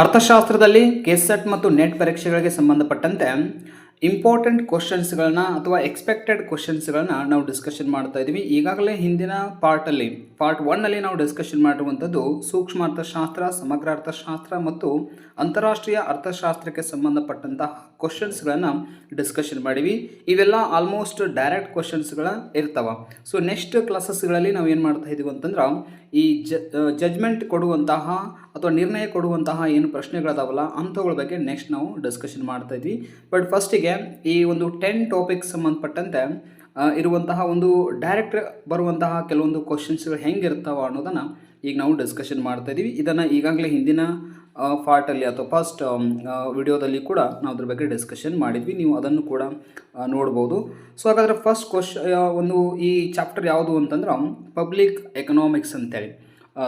ಅರ್ಥಶಾಸ್ತ್ರದಲ್ಲಿ ಕೆಸೆಟ್ ಮತ್ತು ನೆಟ್ ಪರೀಕ್ಷೆಗಳಿಗೆ ಸಂಬಂಧಪಟ್ಟಂತೆ ಇಂಪಾರ್ಟೆಂಟ್ ಕ್ವಶನ್ಸ್ಗಳನ್ನ ಅಥವಾ ಎಕ್ಸ್ಪೆಕ್ಟೆಡ್ ಕ್ವಶನ್ಸ್ಗಳನ್ನ ನಾವು ಡಿಸ್ಕಷನ್ ಮಾಡ್ತಾ ಇದ್ದೀವಿ ಈಗಾಗಲೇ ಹಿಂದಿನ ಪಾರ್ಟಲ್ಲಿ ಪಾರ್ಟ್ ಒನ್ನಲ್ಲಿ ನಾವು ಡಿಸ್ಕಷನ್ ಮಾಡಿರುವಂಥದ್ದು ಸೂಕ್ಷ್ಮ ಅರ್ಥಶಾಸ್ತ್ರ, ಸಮಗ್ರ ಅರ್ಥಶಾಸ್ತ್ರ ಮತ್ತು ಅಂತಾರಾಷ್ಟ್ರೀಯ ಅರ್ಥಶಾಸ್ತ್ರಕ್ಕೆ ಸಂಬಂಧಪಟ್ಟಂತಹ ಕ್ವಶನ್ಸ್ಗಳನ್ನು ಡಿಸ್ಕಷನ್ ಮಾಡಿವಿ. ಇವೆಲ್ಲ ಆಲ್ಮೋಸ್ಟ್ ಡೈರೆಕ್ಟ್ ಕ್ವಶನ್ಸ್ಗಳ ಇರ್ತವೆ. ಸೊ ನೆಕ್ಸ್ಟ್ ಕ್ಲಾಸಸ್ಗಳಲ್ಲಿ ನಾವು ಏನು ಮಾಡ್ತಾ ಇದ್ದೀವಿ ಅಂತಂದ್ರೆ ಈ ಜ ಜಜ್ಮೆಂಟ್ ಕೊಡುವಂತಹ ಅಥವಾ ನಿರ್ಣಯ ಕೊಡುವಂತಹ ಏನು ಪ್ರಶ್ನೆಗಳಿದಾವಲ್ಲ, ಅಂಥವುಗಳ ಬಗ್ಗೆ ನೆಕ್ಸ್ಟ್ ನಾವು ಡಿಸ್ಕಷನ್ ಮಾಡ್ತಾ ಇದ್ವಿ. ಬಟ್ ಫಸ್ಟಿಗೆ ಈ ಒಂದು ಟೆನ್ ಟಾಪಿಕ್ಸ್ ಸಂಬಂಧಪಟ್ಟಂತೆ ಇರುವಂತಹ ಒಂದು ಡೈರೆಕ್ಟ್ ಬರುವಂತಹ ಕೆಲವೊಂದು ಕ್ವಶನ್ಸ್ಗಳು ಹೆಂಗಿರ್ತಾವ ಅನ್ನೋದನ್ನು ಈಗ ನಾವು ಡಿಸ್ಕಷನ್ ಮಾಡ್ತಾ ಇದ್ದೀವಿ ಇದನ್ನು ಈಗಾಗಲೇ ಹಿಂದಿನ ಪಾರ್ಟಲ್ಲಿ ಅಥವಾ ಫಸ್ಟ್ ವಿಡಿಯೋದಲ್ಲಿ ಕೂಡ ನಾವು ಅದ್ರ ಬಗ್ಗೆ ಡಿಸ್ಕಷನ್ ಮಾಡಿದ್ವಿ. ನೀವು ಅದನ್ನು ಕೂಡ ನೋಡ್ಬೋದು. ಸೊ ಹಾಗಾದರೆ ಫಸ್ಟ್ ಕ್ವಶ್ ಒಂದು ಈ ಚಾಪ್ಟರ್ ಯಾವುದು ಅಂತಂದ್ರೆ ಪಬ್ಲಿಕ್ ಎಕನಾಮಿಕ್ಸ್ ಅಂತೇಳಿ.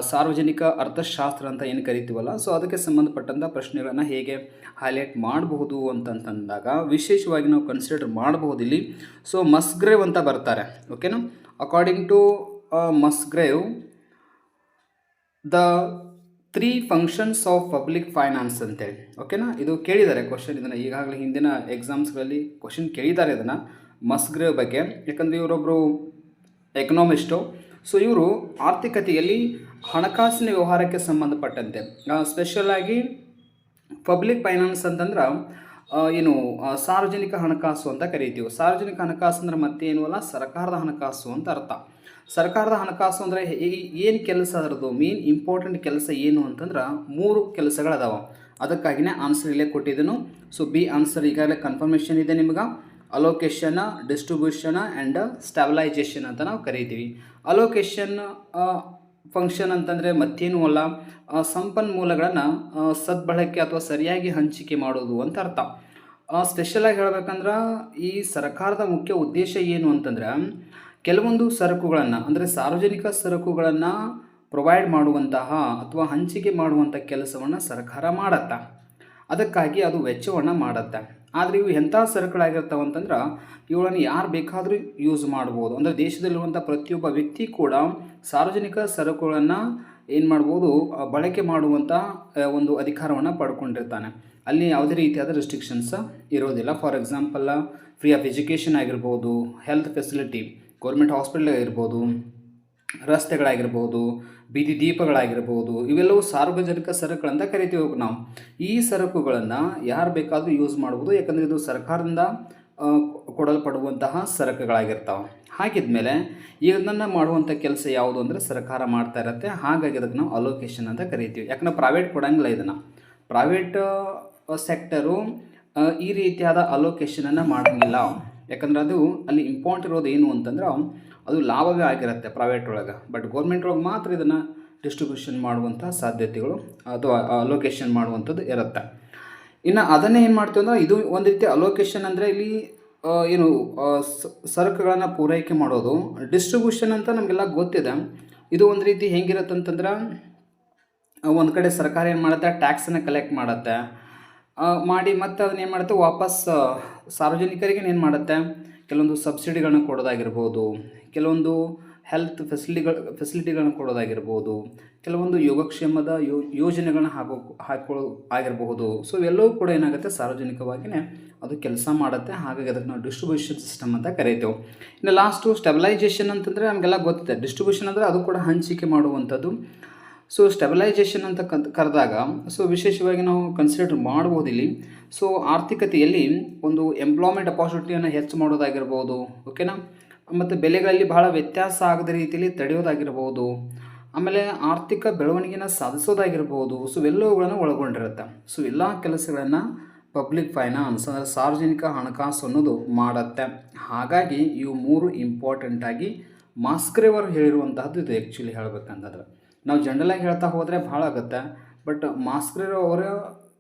ಸಾರ್ವಜನಿಕ ಅರ್ಥಶಾಸ್ತ್ರ ಅಂತ ಏನು ಕರಿತೀವಲ್ಲ ಸೊ ಅದಕ್ಕೆ ಸಂಬಂಧಪಟ್ಟಂಥ ಪ್ರಶ್ನೆಗಳನ್ನು ಹೇಗೆ ಹೈಲೈಟ್ ಮಾಡಬಹುದು ಅಂತಂತಂದಾಗ, ವಿಶೇಷವಾಗಿ ನಾವು ಕನ್ಸಿಡರ್ ಮಾಡಬಹುದು ಇಲ್ಲಿ ಸೊ ಮಸ್ಗ್ರೇವ್ ಅಂತ ಬರ್ತಾರೆ ಓಕೆನಾ according to Musgrave the three functions of public finance ಅಂತೇಳಿ ಓಕೆನಾ ಇದು ಕೇಳಿದ್ದಾರೆ ಕ್ವಶನ್ ಇದನ್ನು. ಈಗಾಗಲೇ ಹಿಂದಿನ ಎಕ್ಸಾಮ್ಸ್ಗಳಲ್ಲಿ ಕ್ವಶನ್ ಕೇಳಿದ್ದಾರೆ ಇದನ್ನು ಮಸ್ಗ್ರೇವ್ ಬಗ್ಗೆ. ಯಾಕಂದರೆ ಇವರೊಬ್ಬರು ಎಕನಾಮಿಸ್ಟು ಸೊ ಇವರು ಆರ್ಥಿಕತೆಯಲ್ಲಿ ಹಣಕಾಸಿನ ವ್ಯವಹಾರಕ್ಕೆ ಸಂಬಂಧಪಟ್ಟಂತೆ. ಸ್ಪೆಷಲ್ ಆಗಿ ಪಬ್ಲಿಕ್ ಫೈನಾನ್ಸ್ ಅಂತಂದ್ರೆ ಏನು ಸಾರ್ವಜನಿಕ ಹಣಕಾಸು ಅಂತ ಕರಿತೀವಿ. ಸಾರ್ವಜನಿಕ ಹಣಕಾಸು ಅಂದ್ರೆ ಏನು ಅಲ್ಲ, ಸರ್ಕಾರದ ಹಣಕಾಸು ಅಂತ ಅರ್ಥ. ಸರ್ಕಾರದ ಹಣಕಾಸು ಅಂದರೆ ಏನು ಕೆಲಸ ಅದರದ್ದು? ಮೇನ್ ಇಂಪಾರ್ಟೆಂಟ್ ಕೆಲಸ ಏನು ಅಂತಂದ್ರೆ ಮೂರು ಕೆಲಸಗಳದಾವ. ಅದಕ್ಕಾಗಿನೇ ಆನ್ಸರ್ ಇಲ್ಲೇ ಕೊಟ್ಟಿದ್ದನು ಸೊ ಬಿ ಆನ್ಸರ್ ಈಗಾಗಲೇ ಕನ್ಫರ್ಮೇಷನ್ ಇದೆ ನಿಮ್ಗೆ. ಅಲೋಕೇಶನ್ ಡಿಸ್ಟ್ರಿಬ್ಯೂಷನ್ ಆ್ಯಂಡ್ ಸ್ಟೆಬಿಲೈಜೇಷನ್ ಅಂತ ನಾವು ಕರಿತೀವಿ. ಅಲೋಕೇಶನ್ ಫಂಕ್ಷನ್ ಅಂತಂದರೆ ಮತ್ತೇನೂ ಅಲ್ಲ ಸಂಪನ್ಮೂಲಗಳನ್ನು ಸದ್ಬಳಕೆ ಅಥವಾ ಸರಿಯಾಗಿ ಹಂಚಿಕೆ ಮಾಡೋದು ಅಂತ ಅರ್ಥ. ಸ್ಪೆಷಲಾಗಿ ಹೇಳ್ಬೇಕಂದ್ರೆ ಈ ಸರ್ಕಾರದ ಮುಖ್ಯ ಉದ್ದೇಶ ಏನು ಅಂತಂದ್ರೆ, ಕೆಲವೊಂದು ಸರಕುಗಳನ್ನು, ಅಂದರೆ ಸಾರ್ವಜನಿಕ ಸರಕುಗಳನ್ನು ಪ್ರೊವೈಡ್ ಮಾಡುವಂತಹ ಅಥವಾ ಹಂಚಿಕೆ ಮಾಡುವಂಥ ಕೆಲಸವನ್ನು ಸರ್ಕಾರ ಮಾಡತ್ತೆ. ಅದಕ್ಕಾಗಿ ಅದು ವೆಚ್ಚವನ್ನು ಮಾಡತ್ತೆ. ಆದರೆ ಇವು ಎಂಥ ಸರಕುಗಳಾಗಿರ್ತಾವೆ ಅಂತಂದ್ರೆ ಇವುಗಳನ್ನು ಯಾರು ಬೇಕಾದರೂ ಯೂಸ್ ಮಾಡ್ಬೋದು. ಅಂದರೆ ದೇಶದಲ್ಲಿರುವಂಥ ಪ್ರತಿಯೊಬ್ಬ ವ್ಯಕ್ತಿ ಕೂಡ ಸಾರ್ವಜನಿಕ ಸರಕುಗಳನ್ನು ಏನು ಮಾಡ್ಬೋದು ಬಳಕೆ ಮಾಡುವಂಥ ಒಂದು ಅಧಿಕಾರವನ್ನು ಪಡ್ಕೊಂಡಿರ್ತಾನೆ. ಅಲ್ಲಿ ಯಾವುದೇ ರೀತಿಯಾದ ರೆಸ್ಟ್ರಿಕ್ಷನ್ಸ್ ಇರೋದಿಲ್ಲ. For example free of education ಆಗಿರ್ಬೋದು ಹೆಲ್ತ್ ಫೆಸಿಲಿಟಿ ಗೌರ್ಮೆಂಟ್ ಹಾಸ್ಪಿಟಲ್ ಆಗಿರ್ಬೋದು ರಸ್ತೆಗಳಾಗಿರ್ಬೋದು, ಬೀದಿ ದೀಪಗಳಾಗಿರ್ಬೋದು, ಇವೆಲ್ಲವೂ ಸಾರ್ವಜನಿಕ ಸರಕುಗಳಂತ ಕರಿತೀವಿ ನಾವು. ಈ ಸರಕುಗಳನ್ನು ಯಾರು ಬೇಕಾದರೂ ಯೂಸ್ ಮಾಡ್ಬೋದು, ಯಾಕಂದರೆ ಇದು ಸರ್ಕಾರದಿಂದ ಕೊಡಲ್ಪಡುವಂತಹ ಸರಕುಗಳಾಗಿರ್ತಾವೆ. ಹಾಗಿದ್ಮೇಲೆ ಇದನ್ನು ಮಾಡುವಂಥ ಕೆಲಸ ಯಾವುದು ಅಂದರೆ ಸರ್ಕಾರ ಮಾಡ್ತಾ ಇರುತ್ತೆ, ಹಾಗಾಗಿ ಅದಕ್ಕೆ ನಾವು ಅಲೋಕೇಶನ್ ಅಂತ ಕರಿತೀವಿ. ಯಾಕಂದ್ರೆ ಪ್ರೈವೇಟ್ ಕೊಡಂಗಿಲ್ಲ ಇದನ್ನು. ಪ್ರೈವೇಟ್ ಸೆಕ್ಟರು ಈ ರೀತಿಯಾದ ಅಲೋಕೇಶನನ್ನು ಮಾಡೋಂಗಿಲ್ಲ. ಯಾಕಂದ್ರೆ ಅದು ಅಲ್ಲಿ ಇಂಪಾರ್ಟ್ ಇರೋದು ಏನು ಅಂತಂದ್ರೆ ಅದು ಲಾಭವೇ ಆಗಿರುತ್ತೆ ಪ್ರೈವೇಟ್ ಒಳಗೆ. ಬಟ್ ಗೌರ್ಮೆಂಟ್ ಒಳಗೆ ಮಾತ್ರ ಇದನ್ನು ಡಿಸ್ಟ್ರಿಬ್ಯೂಷನ್ ಮಾಡುವಂಥ ಸಾಧ್ಯತೆಗಳು ಅಥವಾ ಅಲೋಕೇಶನ್ ಮಾಡುವಂಥದ್ದು ಇರುತ್ತೆ. ಇನ್ನು ಅದನ್ನೇ ಏನು ಮಾಡ್ತೀವಿ ಅಂದ್ರೆ ಇದು ಒಂದು ರೀತಿ ಅಲೋಕೇಶನ್ ಅಂದರೆ ಇಲ್ಲಿ ಏನು ಸರಕುಗಳನ್ನು ಪೂರೈಕೆ ಮಾಡೋದು. ಡಿಸ್ಟ್ರಿಬ್ಯೂಷನ್ ಅಂತ ನಮಗೆಲ್ಲ ಗೊತ್ತಿದೆ. ಇದು ಒಂದು ರೀತಿ ಹೆಂಗಿರುತ್ತೆ ಅಂತಂದ್ರೆ ಒಂದು ಕಡೆ ಸರ್ಕಾರ ಏನು ಮಾಡುತ್ತೆ ಟ್ಯಾಕ್ಸನ್ನು ಕಲೆಕ್ಟ್ ಮಾಡುತ್ತೆ. ಮಾಡಿ ಮತ್ತೆ ಅದನ್ನ ಏನು ಮಾಡುತ್ತೆ, ವಾಪಸ್ ಸಾರ್ವಜನಿಕರಿಗೆ ಏನು ಮಾಡುತ್ತೆ, ಕೆಲವೊಂದು ಸಬ್ಸಿಡಿಗಳನ್ನ ಕೊಡೋದಾಗಿರ್ಬೋದು ಕೆಲವೊಂದು ಹೆಲ್ತ್ ಫೆಸಿಲಿಟಿಗಳು ಫೆಸಿಲಿಟಿಗಳನ್ನು ಕೊಡೋದಾಗಿರ್ಬೋದು, ಕೆಲವೊಂದು ಯೋಗಕ್ಷೇಮದ ಯೋ, ಯೋಜನೆಗಳನ್ನ ಹಾಕೋ ಹಾಕೊಳ್ಳೋ ಆಗಿರಬಹುದು. ಸೊ ಇವೆಲ್ಲವೂ ಕೂಡ ಏನಾಗುತ್ತೆ? ಸಾರ್ವಜನಿಕವಾಗಿಯೇ ಅದು ಕೆಲಸ ಮಾಡುತ್ತೆ. ಹಾಗಾಗಿ ಅದಕ್ಕೆ ನಾವು ಡಿಸ್ಟ್ರಿಬ್ಯೂಷನ್ ಸಿಸ್ಟಮ್ ಅಂತ ಕರಿತೇವೆ. ಇನ್ನು ಲಾಸ್ಟು ಸ್ಟೆಬಿಲೈಜೇಷನ್ ಅಂತಂದರೆ ನಮಗೆಲ್ಲ ಗೊತ್ತಿದೆ. ಡಿಸ್ಟ್ರಿಬ್ಯೂಷನ್ ಅಂದರೆ ಅದು ಕೂಡ ಹಂಚಿಕೆ ಮಾಡುವಂಥದ್ದು. ಸೊ ಸ್ಟೆಬಿಲೈಜೇಷನ್ ಅಂತ ಕರೆದಾಗ ಸೊ ವಿಶೇಷವಾಗಿ ನಾವು ಕನ್ಸಿಡರ್ ಮಾಡ್ಬೋದು ಇಲ್ಲಿ. ಸೊ ಆರ್ಥಿಕತೆಯಲ್ಲಿ ಒಂದು ಎಂಪ್ಲಾಯ್ಮೆಂಟ್ ಅಪಾರ್ಚುನಿಟಿಯನ್ನು ಹೆಚ್ಚು ಮಾಡೋದಾಗಿರ್ಬೋದು. ಓಕೆನಾ ಮತ್ತು ಬೆಲೆಗಳಲ್ಲಿ ಬಹಳ ವ್ಯತ್ಯಾಸ ಆಗದ ರೀತಿಯಲ್ಲಿ ತಡೆಯೋದಾಗಿರ್ಬೋದು. ಆಮೇಲೆ ಆರ್ಥಿಕ ಬೆಳವಣಿಗೆನ ಸಾಧಿಸೋದಾಗಿರ್ಬೋದು. ಸೊ ಇವೆಲ್ಲವುಗಳನ್ನು ಒಳಗೊಂಡಿರುತ್ತೆ. ಸೊ ಎಲ್ಲ ಕೆಲಸಗಳನ್ನು ಪಬ್ಲಿಕ್ ಫೈನಾನ್ಸ್ ಅಂದರೆ ಸಾರ್ವಜನಿಕ ಹಣಕಾಸು ಅನ್ನೋದು ಮಾಡುತ್ತೆ. ಹಾಗಾಗಿ, ಇವು ಮೂರು ಇಂಪಾರ್ಟೆಂಟಾಗಿ ಮಾಸ್ಕ್ರೇವರು ಹೇಳಿರುವಂತಹದ್ದು ಇದು ಆ್ಯಕ್ಚುಲಿ ಹೇಳಬೇಕಂತಂದ್ರೆ. ನಾವು ಜನರಲಾಗಿ ಹೇಳ್ತಾ ಹೋದರೆ ಭಾಳ ಆಗುತ್ತೆ. ಬಟ್ ಮಾಸ್ಕ್ರೇರು ಅವರ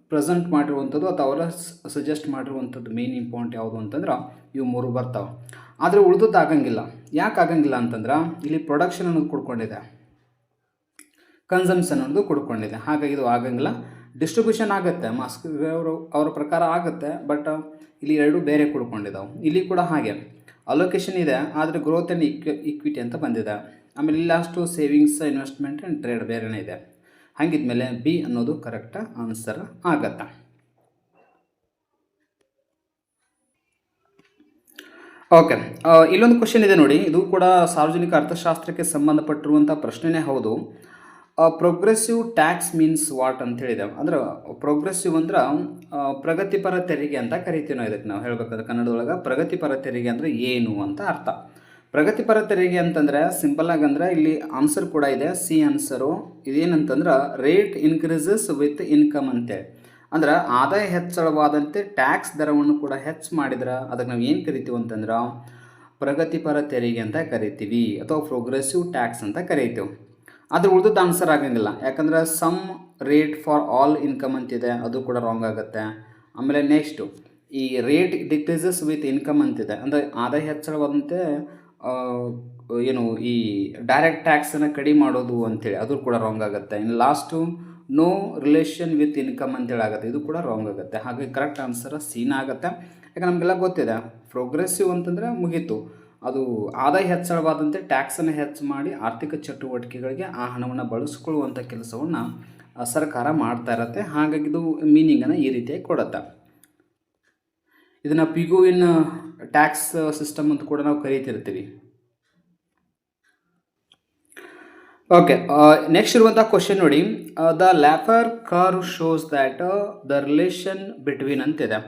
ಪ್ರೆಸೆಂಟ್ ಮಾಡಿರುವಂಥದ್ದು ಅಥವಾ ಅವರ ಸಜೆಸ್ಟ್ ಮಾಡಿರುವಂಥದ್ದು ಮೇನ್ ಇಂಪಾರ್ಟೆಂಟ್ ಯಾವುದು ಅಂತಂದ್ರೆ ಇವು ಮೂರು ಬರ್ತಾವೆ. ಆದರೆ ಉಳಿದದ್ದು ಆಗಂಗಿಲ್ಲ. ಯಾಕೆ ಆಗಂಗಿಲ್ಲ ಅಂತಂದ್ರೆ ಇಲ್ಲಿ ಪ್ರೊಡಕ್ಷನ್ ಅನ್ನೋದು ಕೊಡ್ಕೊಂಡಿದೆ. ಕನ್ಸಂಪ್ಷನ್ ಅನ್ನೋದು ಕೊಡ್ಕೊಂಡಿದೆ. ಹಾಗಾಗಿ ಇದು ಆಗಂಗಿಲ್ಲ. ಡಿಸ್ಟ್ರಿಬ್ಯೂಷನ್ ಆಗುತ್ತೆ. ಮಾಸ್ಕ್ ಅವರು, ಅವ್ರ ಪ್ರಕಾರ ಆಗುತ್ತೆ. ಬಟ್ ಇಲ್ಲಿ ಎರಡು ಬೇರೆ ಕೊಡ್ಕೊಂಡಿದ್ದಾವೆ ಇಲ್ಲಿ ಕೂಡ ಹಾಗೆ. ಅಲೋಕೇಶನ್ ಇದೆ, ಆದರೆ ಗ್ರೋತ್ ಆ್ಯಂಡ್ ಇಕ್ವಿ ಇಕ್ವಿಟಿ ಅಂತ ಬಂದಿದೆ. ಆಮೇಲೆ ಇಲ್ಲಿ last savings investment and trade ಬೇರೆನೇ ಇದೆ. ಹಾಗಿದ್ಮೇಲೆ ಬಿ ಅನ್ನೋದು ಕರೆಕ್ಟ್ ಆನ್ಸರ್ ಆಗತ್ತೆ. ಓಕೆ ಇಲ್ಲೊಂದು ಕ್ವಶನ್ ಇದೆ ನೋಡಿ. ಇದು ಕೂಡ ಸಾರ್ವಜನಿಕ ಅರ್ಥಶಾಸ್ತ್ರಕ್ಕೆ ಸಂಬಂಧಪಟ್ಟಿರುವಂಥ ಪ್ರಶ್ನೆನೇ ಹೌದು. ಪ್ರೋಗ್ರೆಸಿವ್ ಟ್ಯಾಕ್ಸ್ ಮೀನ್ಸ್ ವಾಟ್ ಅಂತ ಹೇಳಿದೆ. ಅಂದ್ರೆ ಪ್ರೋಗ್ರೆಸಿವ್ ಅಂದ್ರೆ ಪ್ರಗತಿಪರ ತೆರಿಗೆ ಅಂತ ಕರಿತೀವಿ ನಾವು ಇದಕ್ಕೆ ನಾವು ಹೇಳ್ಬೇಕಾದ್ರೆ ಕನ್ನಡದೊಳಗೆ. ಪ್ರಗತಿಪರ ತೆರಿಗೆ ಅಂದರೆ ಏನು ಅಂತ ಅರ್ಥ. ಪ್ರಗತಿಪರ ತೆರಿಗೆ ಅಂತಂದರೆ ಸಿಂಪಲ್ ಆಗಿ ಅಂದ್ರೆ ಇಲ್ಲಿ ಆನ್ಸರ್ ಕೂಡ ಇದೆ. ಸಿ ಆನ್ಸರು ಇದೇನಂತಂದ್ರೆ ರೇಟ್ ಇನ್ಕ್ರೀಸಸ್ ವಿತ್ ಇನ್ಕಮ್ ಅಂತೇಳಿ ಅಂದ್ರೆ ಆದಾಯ ಹೆಚ್ಚಳವಾದಂತೆ ಟ್ಯಾಕ್ಸ್ ದರವನ್ನು ಕೂಡ ಹೆಚ್ಚು ಮಾಡಿದ್ರೆ ಅದಕ್ಕೆ ನಾವು ಏನು ಕರಿತೀವಿ ಅಂತಂದ್ರೆ ಪ್ರಗತಿಪರ ತೆರಿಗೆ ಅಂತ ಕರಿತೀವಿ ಅಥವಾ ಪ್ರೋಗ್ರೆಸಿವ್ ಟ್ಯಾಕ್ಸ್ ಅಂತ ಕರಿತೀವಿ. ಅದ್ರ ಉಳಿದದ್ದು ಆನ್ಸರ್ ಆಗಂಗಿಲ್ಲ ಯಾಕಂದ್ರೆ sum rate for all income ಅಂತಿದೆ, ಅದು ಕೂಡ ರಾಂಗ್ ಆಗುತ್ತೆ. ಆಮೇಲೆ ನೆಕ್ಸ್ಟು ಈ ರೇಟ್ ಡಿಕ್ರೀಸಸ್ ವಿತ್ ಇನ್ಕಮ್ ಅಂತಿದೆ. ಅಂದರೆ ಆದಾಯ ಹೆಚ್ಚಳವಾದಂತೆ ಏನು ಈ ಡೈರೆಕ್ಟ್ ಟ್ಯಾಕ್ಸನ್ನು ಕಡಿಮೆ ಮಾಡೋದು ಅಂತೇಳಿ ಅದು ಕೂಡ ರಾಂಗ್ ಆಗುತ್ತೆ. ಇನ್ನು last no relation with income ಅಂತೇಳಿ ಆಗುತ್ತೆ. ಇದು ಕೂಡ ರಾಂಗ್ ಆಗುತ್ತೆ. ಹಾಗೆ ಕರೆಕ್ಟ್ ಆನ್ಸರ್ ಸೀನ್ ಆಗುತ್ತೆ. ಯಾಕೆ ನಮಗೆಲ್ಲ ಗೊತ್ತಿದೆ ಪ್ರೋಗ್ರೆಸಿವ್ ಅಂತಂದರೆ ಮುಗೀತು. ಅದು ಆದಾಯ ಹೆಚ್ಚಳವಾದಂತೆ ಟ್ಯಾಕ್ಸನ್ನು ಹೆಚ್ಚು ಮಾಡಿ ಆರ್ಥಿಕ ಚಟುವಟಿಕೆಗಳಿಗೆ ಆ ಹಣವನ್ನು ಬಳಸ್ಕೊಳ್ಳುವಂಥ ಕೆಲಸವನ್ನು ಸರ್ಕಾರ ಮಾಡ್ತಾ ಇರತ್ತೆ. ಹಾಗಾಗಿ ಇದು ಮೀನಿಂಗನ್ನು ಈ ರೀತಿಯಾಗಿ ಕೊಡುತ್ತೆ. ಇದನ್ನು ಪಿಗು ಇನ್ ಟ್ಯಾಕ್ಸ್ ಸಿಸ್ಟಮ್ ಅಂತ ಕೂಡ ನಾವು ಕರೀತಿರ್ತೀವಿ. ಓಕೆ ನೆಕ್ಸ್ಟ್ ಇರುವಂಥ ಕ್ವಶನ್ ನೋಡಿ. The Laffer curve shows that the relation between ಅಂತಿದೆ.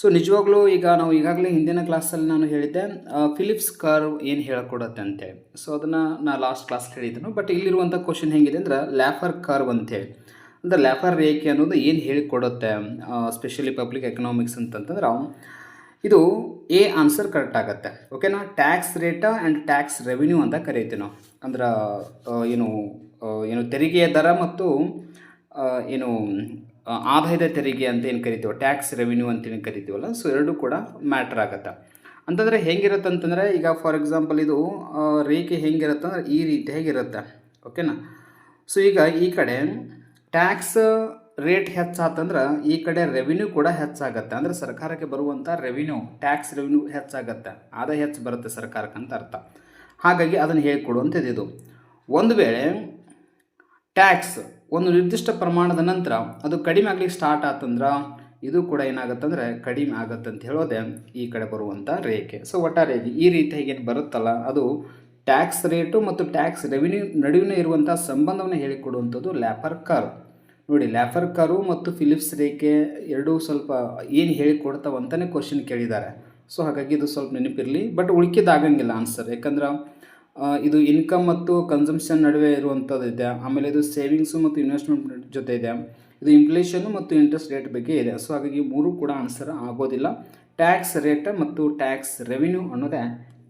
ಸೊ ನಿಜವಾಗ್ಲೂ ಈಗ ನಾವು ಈಗಾಗಲೇ ಹಿಂದಿನ ಕ್ಲಾಸಲ್ಲಿ ನಾನು ಹೇಳಿದ್ದೆ ಫಿಲಿಪ್ಸ್ ಕರ್ವ್ ಏನು ಹೇಳ್ಕೊಡತ್ತೆ ಅಂತೇಳಿ ಸೊ ಅದನ್ನು ನಾ ಲಾಸ್ಟ್ ಕ್ಲಾಸ್ ಹೇಳಿದ್ದೆನು ಬಟ್ ಇಲ್ಲಿರುವಂಥ ಕ್ವಶನ್ ಹೇಗಿದೆ ಅಂದ್ರೆ ಲ್ಯಾಫರ್ ಕರ್ವ್ ಅಂತೇಳಿ ಅಂದರೆ ಲ್ಯಾಫರ್ ರೇಖೆ ಅನ್ನೋದು ಏನು ಹೇಳಿಕೊಡುತ್ತೆ ಸ್ಪೆಷಲಿ ಪಬ್ಲಿಕ್ ಎಕನಾಮಿಕ್ಸ್ ಅಂತಂತಂದ್ರೆ ಇದು ಎ ಆನ್ಸರ್ ಕರೆಕ್ಟ್ ಆಗುತ್ತೆ. ಓಕೆನಾ tax rate and tax revenue ಅಂತ ಕರೀತೀವಿ ನಾವು. ಅಂದ್ರೆ ಏನು ಏನು ತೆರಿಗೆಯ ದರ ಮತ್ತು ಏನು ಆದಾಯದ ತೆರಿಗೆ ಅಂತ ಏನು ಕರಿತೀವೋ ಟ್ಯಾಕ್ಸ್ ರೆವಿನ್ಯೂ ಅಂತ ಏನು ಕರಿತೀವಲ್ಲ ಸೊ ಎರಡೂ ಕೂಡ ಮ್ಯಾಟ್ರ್ ಆಗುತ್ತೆ. ಅಂತಂದರೆ ಹೆಂಗಿರುತ್ತೆ ಅಂತಂದರೆ, ಈಗ ಫಾರ್ ಎಕ್ಸಾಂಪಲ್ ಇದು ರೇಖೆ ಹೆಂಗಿರುತ್ತೆ ಅಂದರೆ ಈ ರೀತಿಯಾಗಿರುತ್ತೆ ಓಕೆನಾ ಸೊ ಈಗ ಈ ಕಡೆ ಟ್ಯಾಕ್ಸ್ ರೇಟ್ ಹೆಚ್ಚಾತಂದ್ರೆ ಈ ಕಡೆ ರೆವಿನ್ಯೂ ಕೂಡ ಹೆಚ್ಚಾಗತ್ತೆ. ಅಂದರೆ ಸರ್ಕಾರಕ್ಕೆ ಬರುವಂಥ ರೆವಿನ್ಯೂ ಟ್ಯಾಕ್ಸ್ ರೆವಿನ್ಯೂ ಹೆಚ್ಚಾಗತ್ತೆ. ಆದಾಯ ಹೆಚ್ಚು ಬರುತ್ತೆ ಸರ್ಕಾರಕ್ಕೆ ಅಂತ ಅರ್ಥ. ಹಾಗಾಗಿ ಅದನ್ನು ಹೇಳಿಕೊಡುವಂಥದ್ದು ಇದು ಒಂದು ವೇಳೆ ಟ್ಯಾಕ್ಸ್ ಒಂದು ನಿರ್ದಿಷ್ಟ ಪ್ರಮಾಣದ ನಂತರ ಅದು ಕಡಿಮೆ ಆಗ್ಲಿಕ್ಕೆ ಸ್ಟಾರ್ಟ್ ಆತಂದ್ರೆ ಇದು ಕೂಡ ಏನಾಗುತ್ತಂದ್ರೆ ಕಡಿಮೆ ಆಗತ್ತೆ ಅಂತ ಹೇಳೋದೆ ಈ ಕಡೆ ಬರುವಂಥ ರೇಖೆ. ಸೊ ಒಟ್ಟಾರೆ ಈ ರೀತಿ ಹೇಗೇನು ಬರುತ್ತಲ್ಲ, ಅದು ಟ್ಯಾಕ್ಸ್ ರೇಟು ಮತ್ತು ಟ್ಯಾಕ್ಸ್ ರೆವಿನ್ಯೂ ನಡುವಿನ ಇರುವಂಥ ಸಂಬಂಧವನ್ನು ಹೇಳಿಕೊಡುವಂಥದ್ದು ಲ್ಯಾಪರ್ ಕಾರ್ ನೋಡಿ ಲ್ಯಾಫರ್ ಕಾರು ಮತ್ತು ಫಿಲಿಪ್ಸ್ ರೇಖೆ ಎರಡೂ ಸ್ವಲ್ಪ ಏನು ಹೇಳಿಕೊಡ್ತಾವಂತಲೇ ಕ್ವಶನ್ ಕೇಳಿದ್ದಾರೆ. ಸೊ ಹಾಗಾಗಿ ಇದು ಸ್ವಲ್ಪ ನೆನಪಿರಲಿ. ಬಟ್ ಉಳ್ಕಿದಾಗಂಗಿಲ್ಲ ಆನ್ಸರ್ ಯಾಕಂದ್ರೆ ಇದು ಇನ್ಕಮ್ ಮತ್ತು ಕನ್ಸಂಪ್ಷನ್ ನಡುವೆ ಇರುವಂಥದ್ದು ಇದೆ. ಆಮೇಲೆ ಇದು ಸೇವಿಂಗ್ಸು ಮತ್ತು ಇನ್ವೆಸ್ಟ್ಮೆಂಟ್ ಜೊತೆ ಇದೆ. ಇದು ಇನ್ಫ್ಲೇಷನ್ ಮತ್ತು ಇಂಟ್ರೆಸ್ಟ್ ರೇಟ್ ಬಗ್ಗೆ ಇದೆ. ಸೊ ಹಾಗಾಗಿ ಮೂರು ಕೂಡ ಆನ್ಸರ್ ಆಗೋದಿಲ್ಲ. ಟ್ಯಾಕ್ಸ್ ರೇಟ್ ಮತ್ತು ಟ್ಯಾಕ್ಸ್ ರೆವಿನ್ಯೂ ಅನ್ನೋದೇ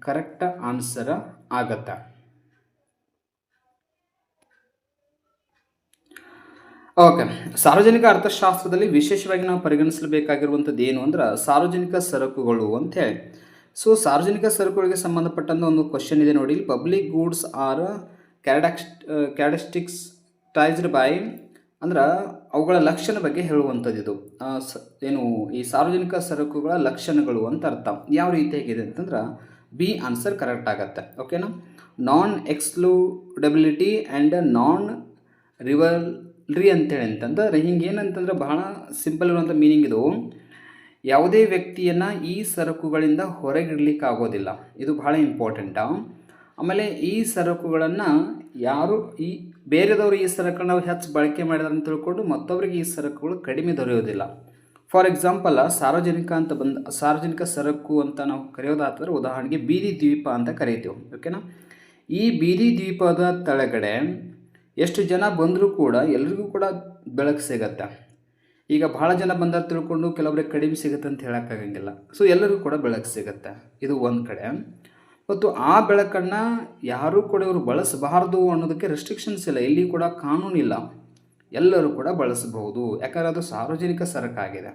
ಕರೆಕ್ಟ್ ಆನ್ಸರ್ ಆಗತ್ತೆ. ಓಕೆ ಸಾರ್ವಜನಿಕ ಅರ್ಥಶಾಸ್ತ್ರದಲ್ಲಿ ವಿಶೇಷವಾಗಿ ನಾವು ಪರಿಗಣಿಸಬೇಕಾಗಿರುವಂಥದ್ದು ಏನು ಅಂದ್ರೆ ಸಾರ್ವಜನಿಕ ಸರಕುಗಳು ಅಂತ ಹೇಳಿ. ಸೊ ಸಾರ್ವಜನಿಕ ಸರಕುಗಳಿಗೆ ಸಂಬಂಧಪಟ್ಟಂಥ ಒಂದು ಕ್ವಶನ್ ಇದೆ ನೋಡಿ. ಇಲ್ಲಿ ಪಬ್ಲಿಕ್ ಗೂಡ್ಸ್ ಆರ್ ಕ್ಯಾಡಕ್ಸ್ ಕ್ಯಾಡಸ್ಟಿಕ್ಸ್ ಟೈಸ್ಡ್ ಬೈ ಅಂದ್ರೆ ಅವುಗಳ ಲಕ್ಷಣ ಬಗ್ಗೆ ಹೇಳುವಂಥದ್ದು ಇದು. ಏನು ಈ ಸಾರ್ವಜನಿಕ ಸರಕುಗಳ ಲಕ್ಷಣಗಳು ಅಂತ ಅರ್ಥ. ಯಾವ ರೀತಿಯಾಗಿದೆ ಅಂತಂದ್ರೆ ಬಿ ಆನ್ಸರ್ ಕರೆಕ್ಟ್ ಆಗತ್ತೆ. ಓಕೆನಾ ನಾನ್ ಎಕ್ಸ್ಕ್ಲೂಡಬಿಲಿಟಿ ಆ್ಯಂಡ್ ನಾನ್ ರಿವಲ್ರಿ ಅಂತೇಳಿ ಅಂತಂದ್ರೆ ಹಿಂಗೆ ಏನಂತಂದ್ರೆ ಬಹಳ ಸಿಂಪಲ್ ಇರುವಂಥ ಮೀನಿಂಗ್ ಇದು. ಯಾವುದೇ ವ್ಯಕ್ತಿಯನ್ನು ಈ ಸರಕುಗಳಿಂದ ಹೊರಗಿಡ್ಲಿಕ್ಕೆ ಆಗೋದಿಲ್ಲ. ಇದು ಬಹಳ ಇಂಪಾರ್ಟೆಂಟ ಆಮೇಲೆ ಈ ಸರಕುಗಳನ್ನು ಯಾರು ಈ, ಬೇರೆದವರು ಈ ಸರಕುಗಳನ್ನ ಹೆಚ್ಚು ಬಳಕೆ ಮಾಡಿದಾರೆ ಅಂತ ತಿಳ್ಕೊಂಡು ಮತ್ತೊಬ್ಬರಿಗೆ ಈ ಸರಕುಗಳು ಕಡಿಮೆ ದೊರೆಯೋದಿಲ್ಲ. ಫಾರ್ ಎಕ್ಸಾಂಪಲ್ ಸಾರ್ವಜನಿಕ ಅಂತ ಬಂದ, ಸಾರ್ವಜನಿಕ ಸರಕು ಅಂತ ನಾವು ಕರೆಯೋದಾದ್ರೆ ಉದಾಹರಣೆಗೆ ಬೀದಿ ದ್ವೀಪ ಅಂತ ಕರಿತೀವಿ ಓಕೆನಾ ಈ ಬೀದಿ ದ್ವೀಪದ ಕೆಳಗಡೆ ಎಷ್ಟು ಜನ ಬಂದರೂ ಕೂಡ ಎಲ್ರಿಗೂ ಕೂಡ ಬೆಳಕು ಸಿಗತ್ತೆ. ಈಗ ಭಾಳ ಜನ ಬಂದಾಗ ತಿಳ್ಕೊಂಡು ಕೆಲವರಿಗೆ ಕಡಿಮೆ ಸಿಗುತ್ತೆ ಅಂತ ಹೇಳೋಕ್ಕಾಗಂಗಿಲ್ಲ ಸೊ ಎಲ್ಲರಿಗೂ ಕೂಡ ಬೆಳಕು ಸಿಗುತ್ತೆ. ಇದು ಒಂದು ಕಡೆ. ಮತ್ತು ಆ ಬೆಳಕನ್ನು ಯಾರೂ ಕೂಡ ಇವರು ಬಳಸಬಾರ್ದು ಅನ್ನೋದಕ್ಕೆ ರೆಸ್ಟ್ರಿಕ್ಷನ್ಸ್ ಇಲ್ಲ. ಇಲ್ಲಿ ಕೂಡ ಕಾನೂನಿಲ್ಲ ಎಲ್ಲರೂ ಕೂಡ ಬಳಸಬಹುದು. ಯಾಕಂದರೆ ಅದು ಸಾರ್ವಜನಿಕ ಸರಕಾಗಿದೆ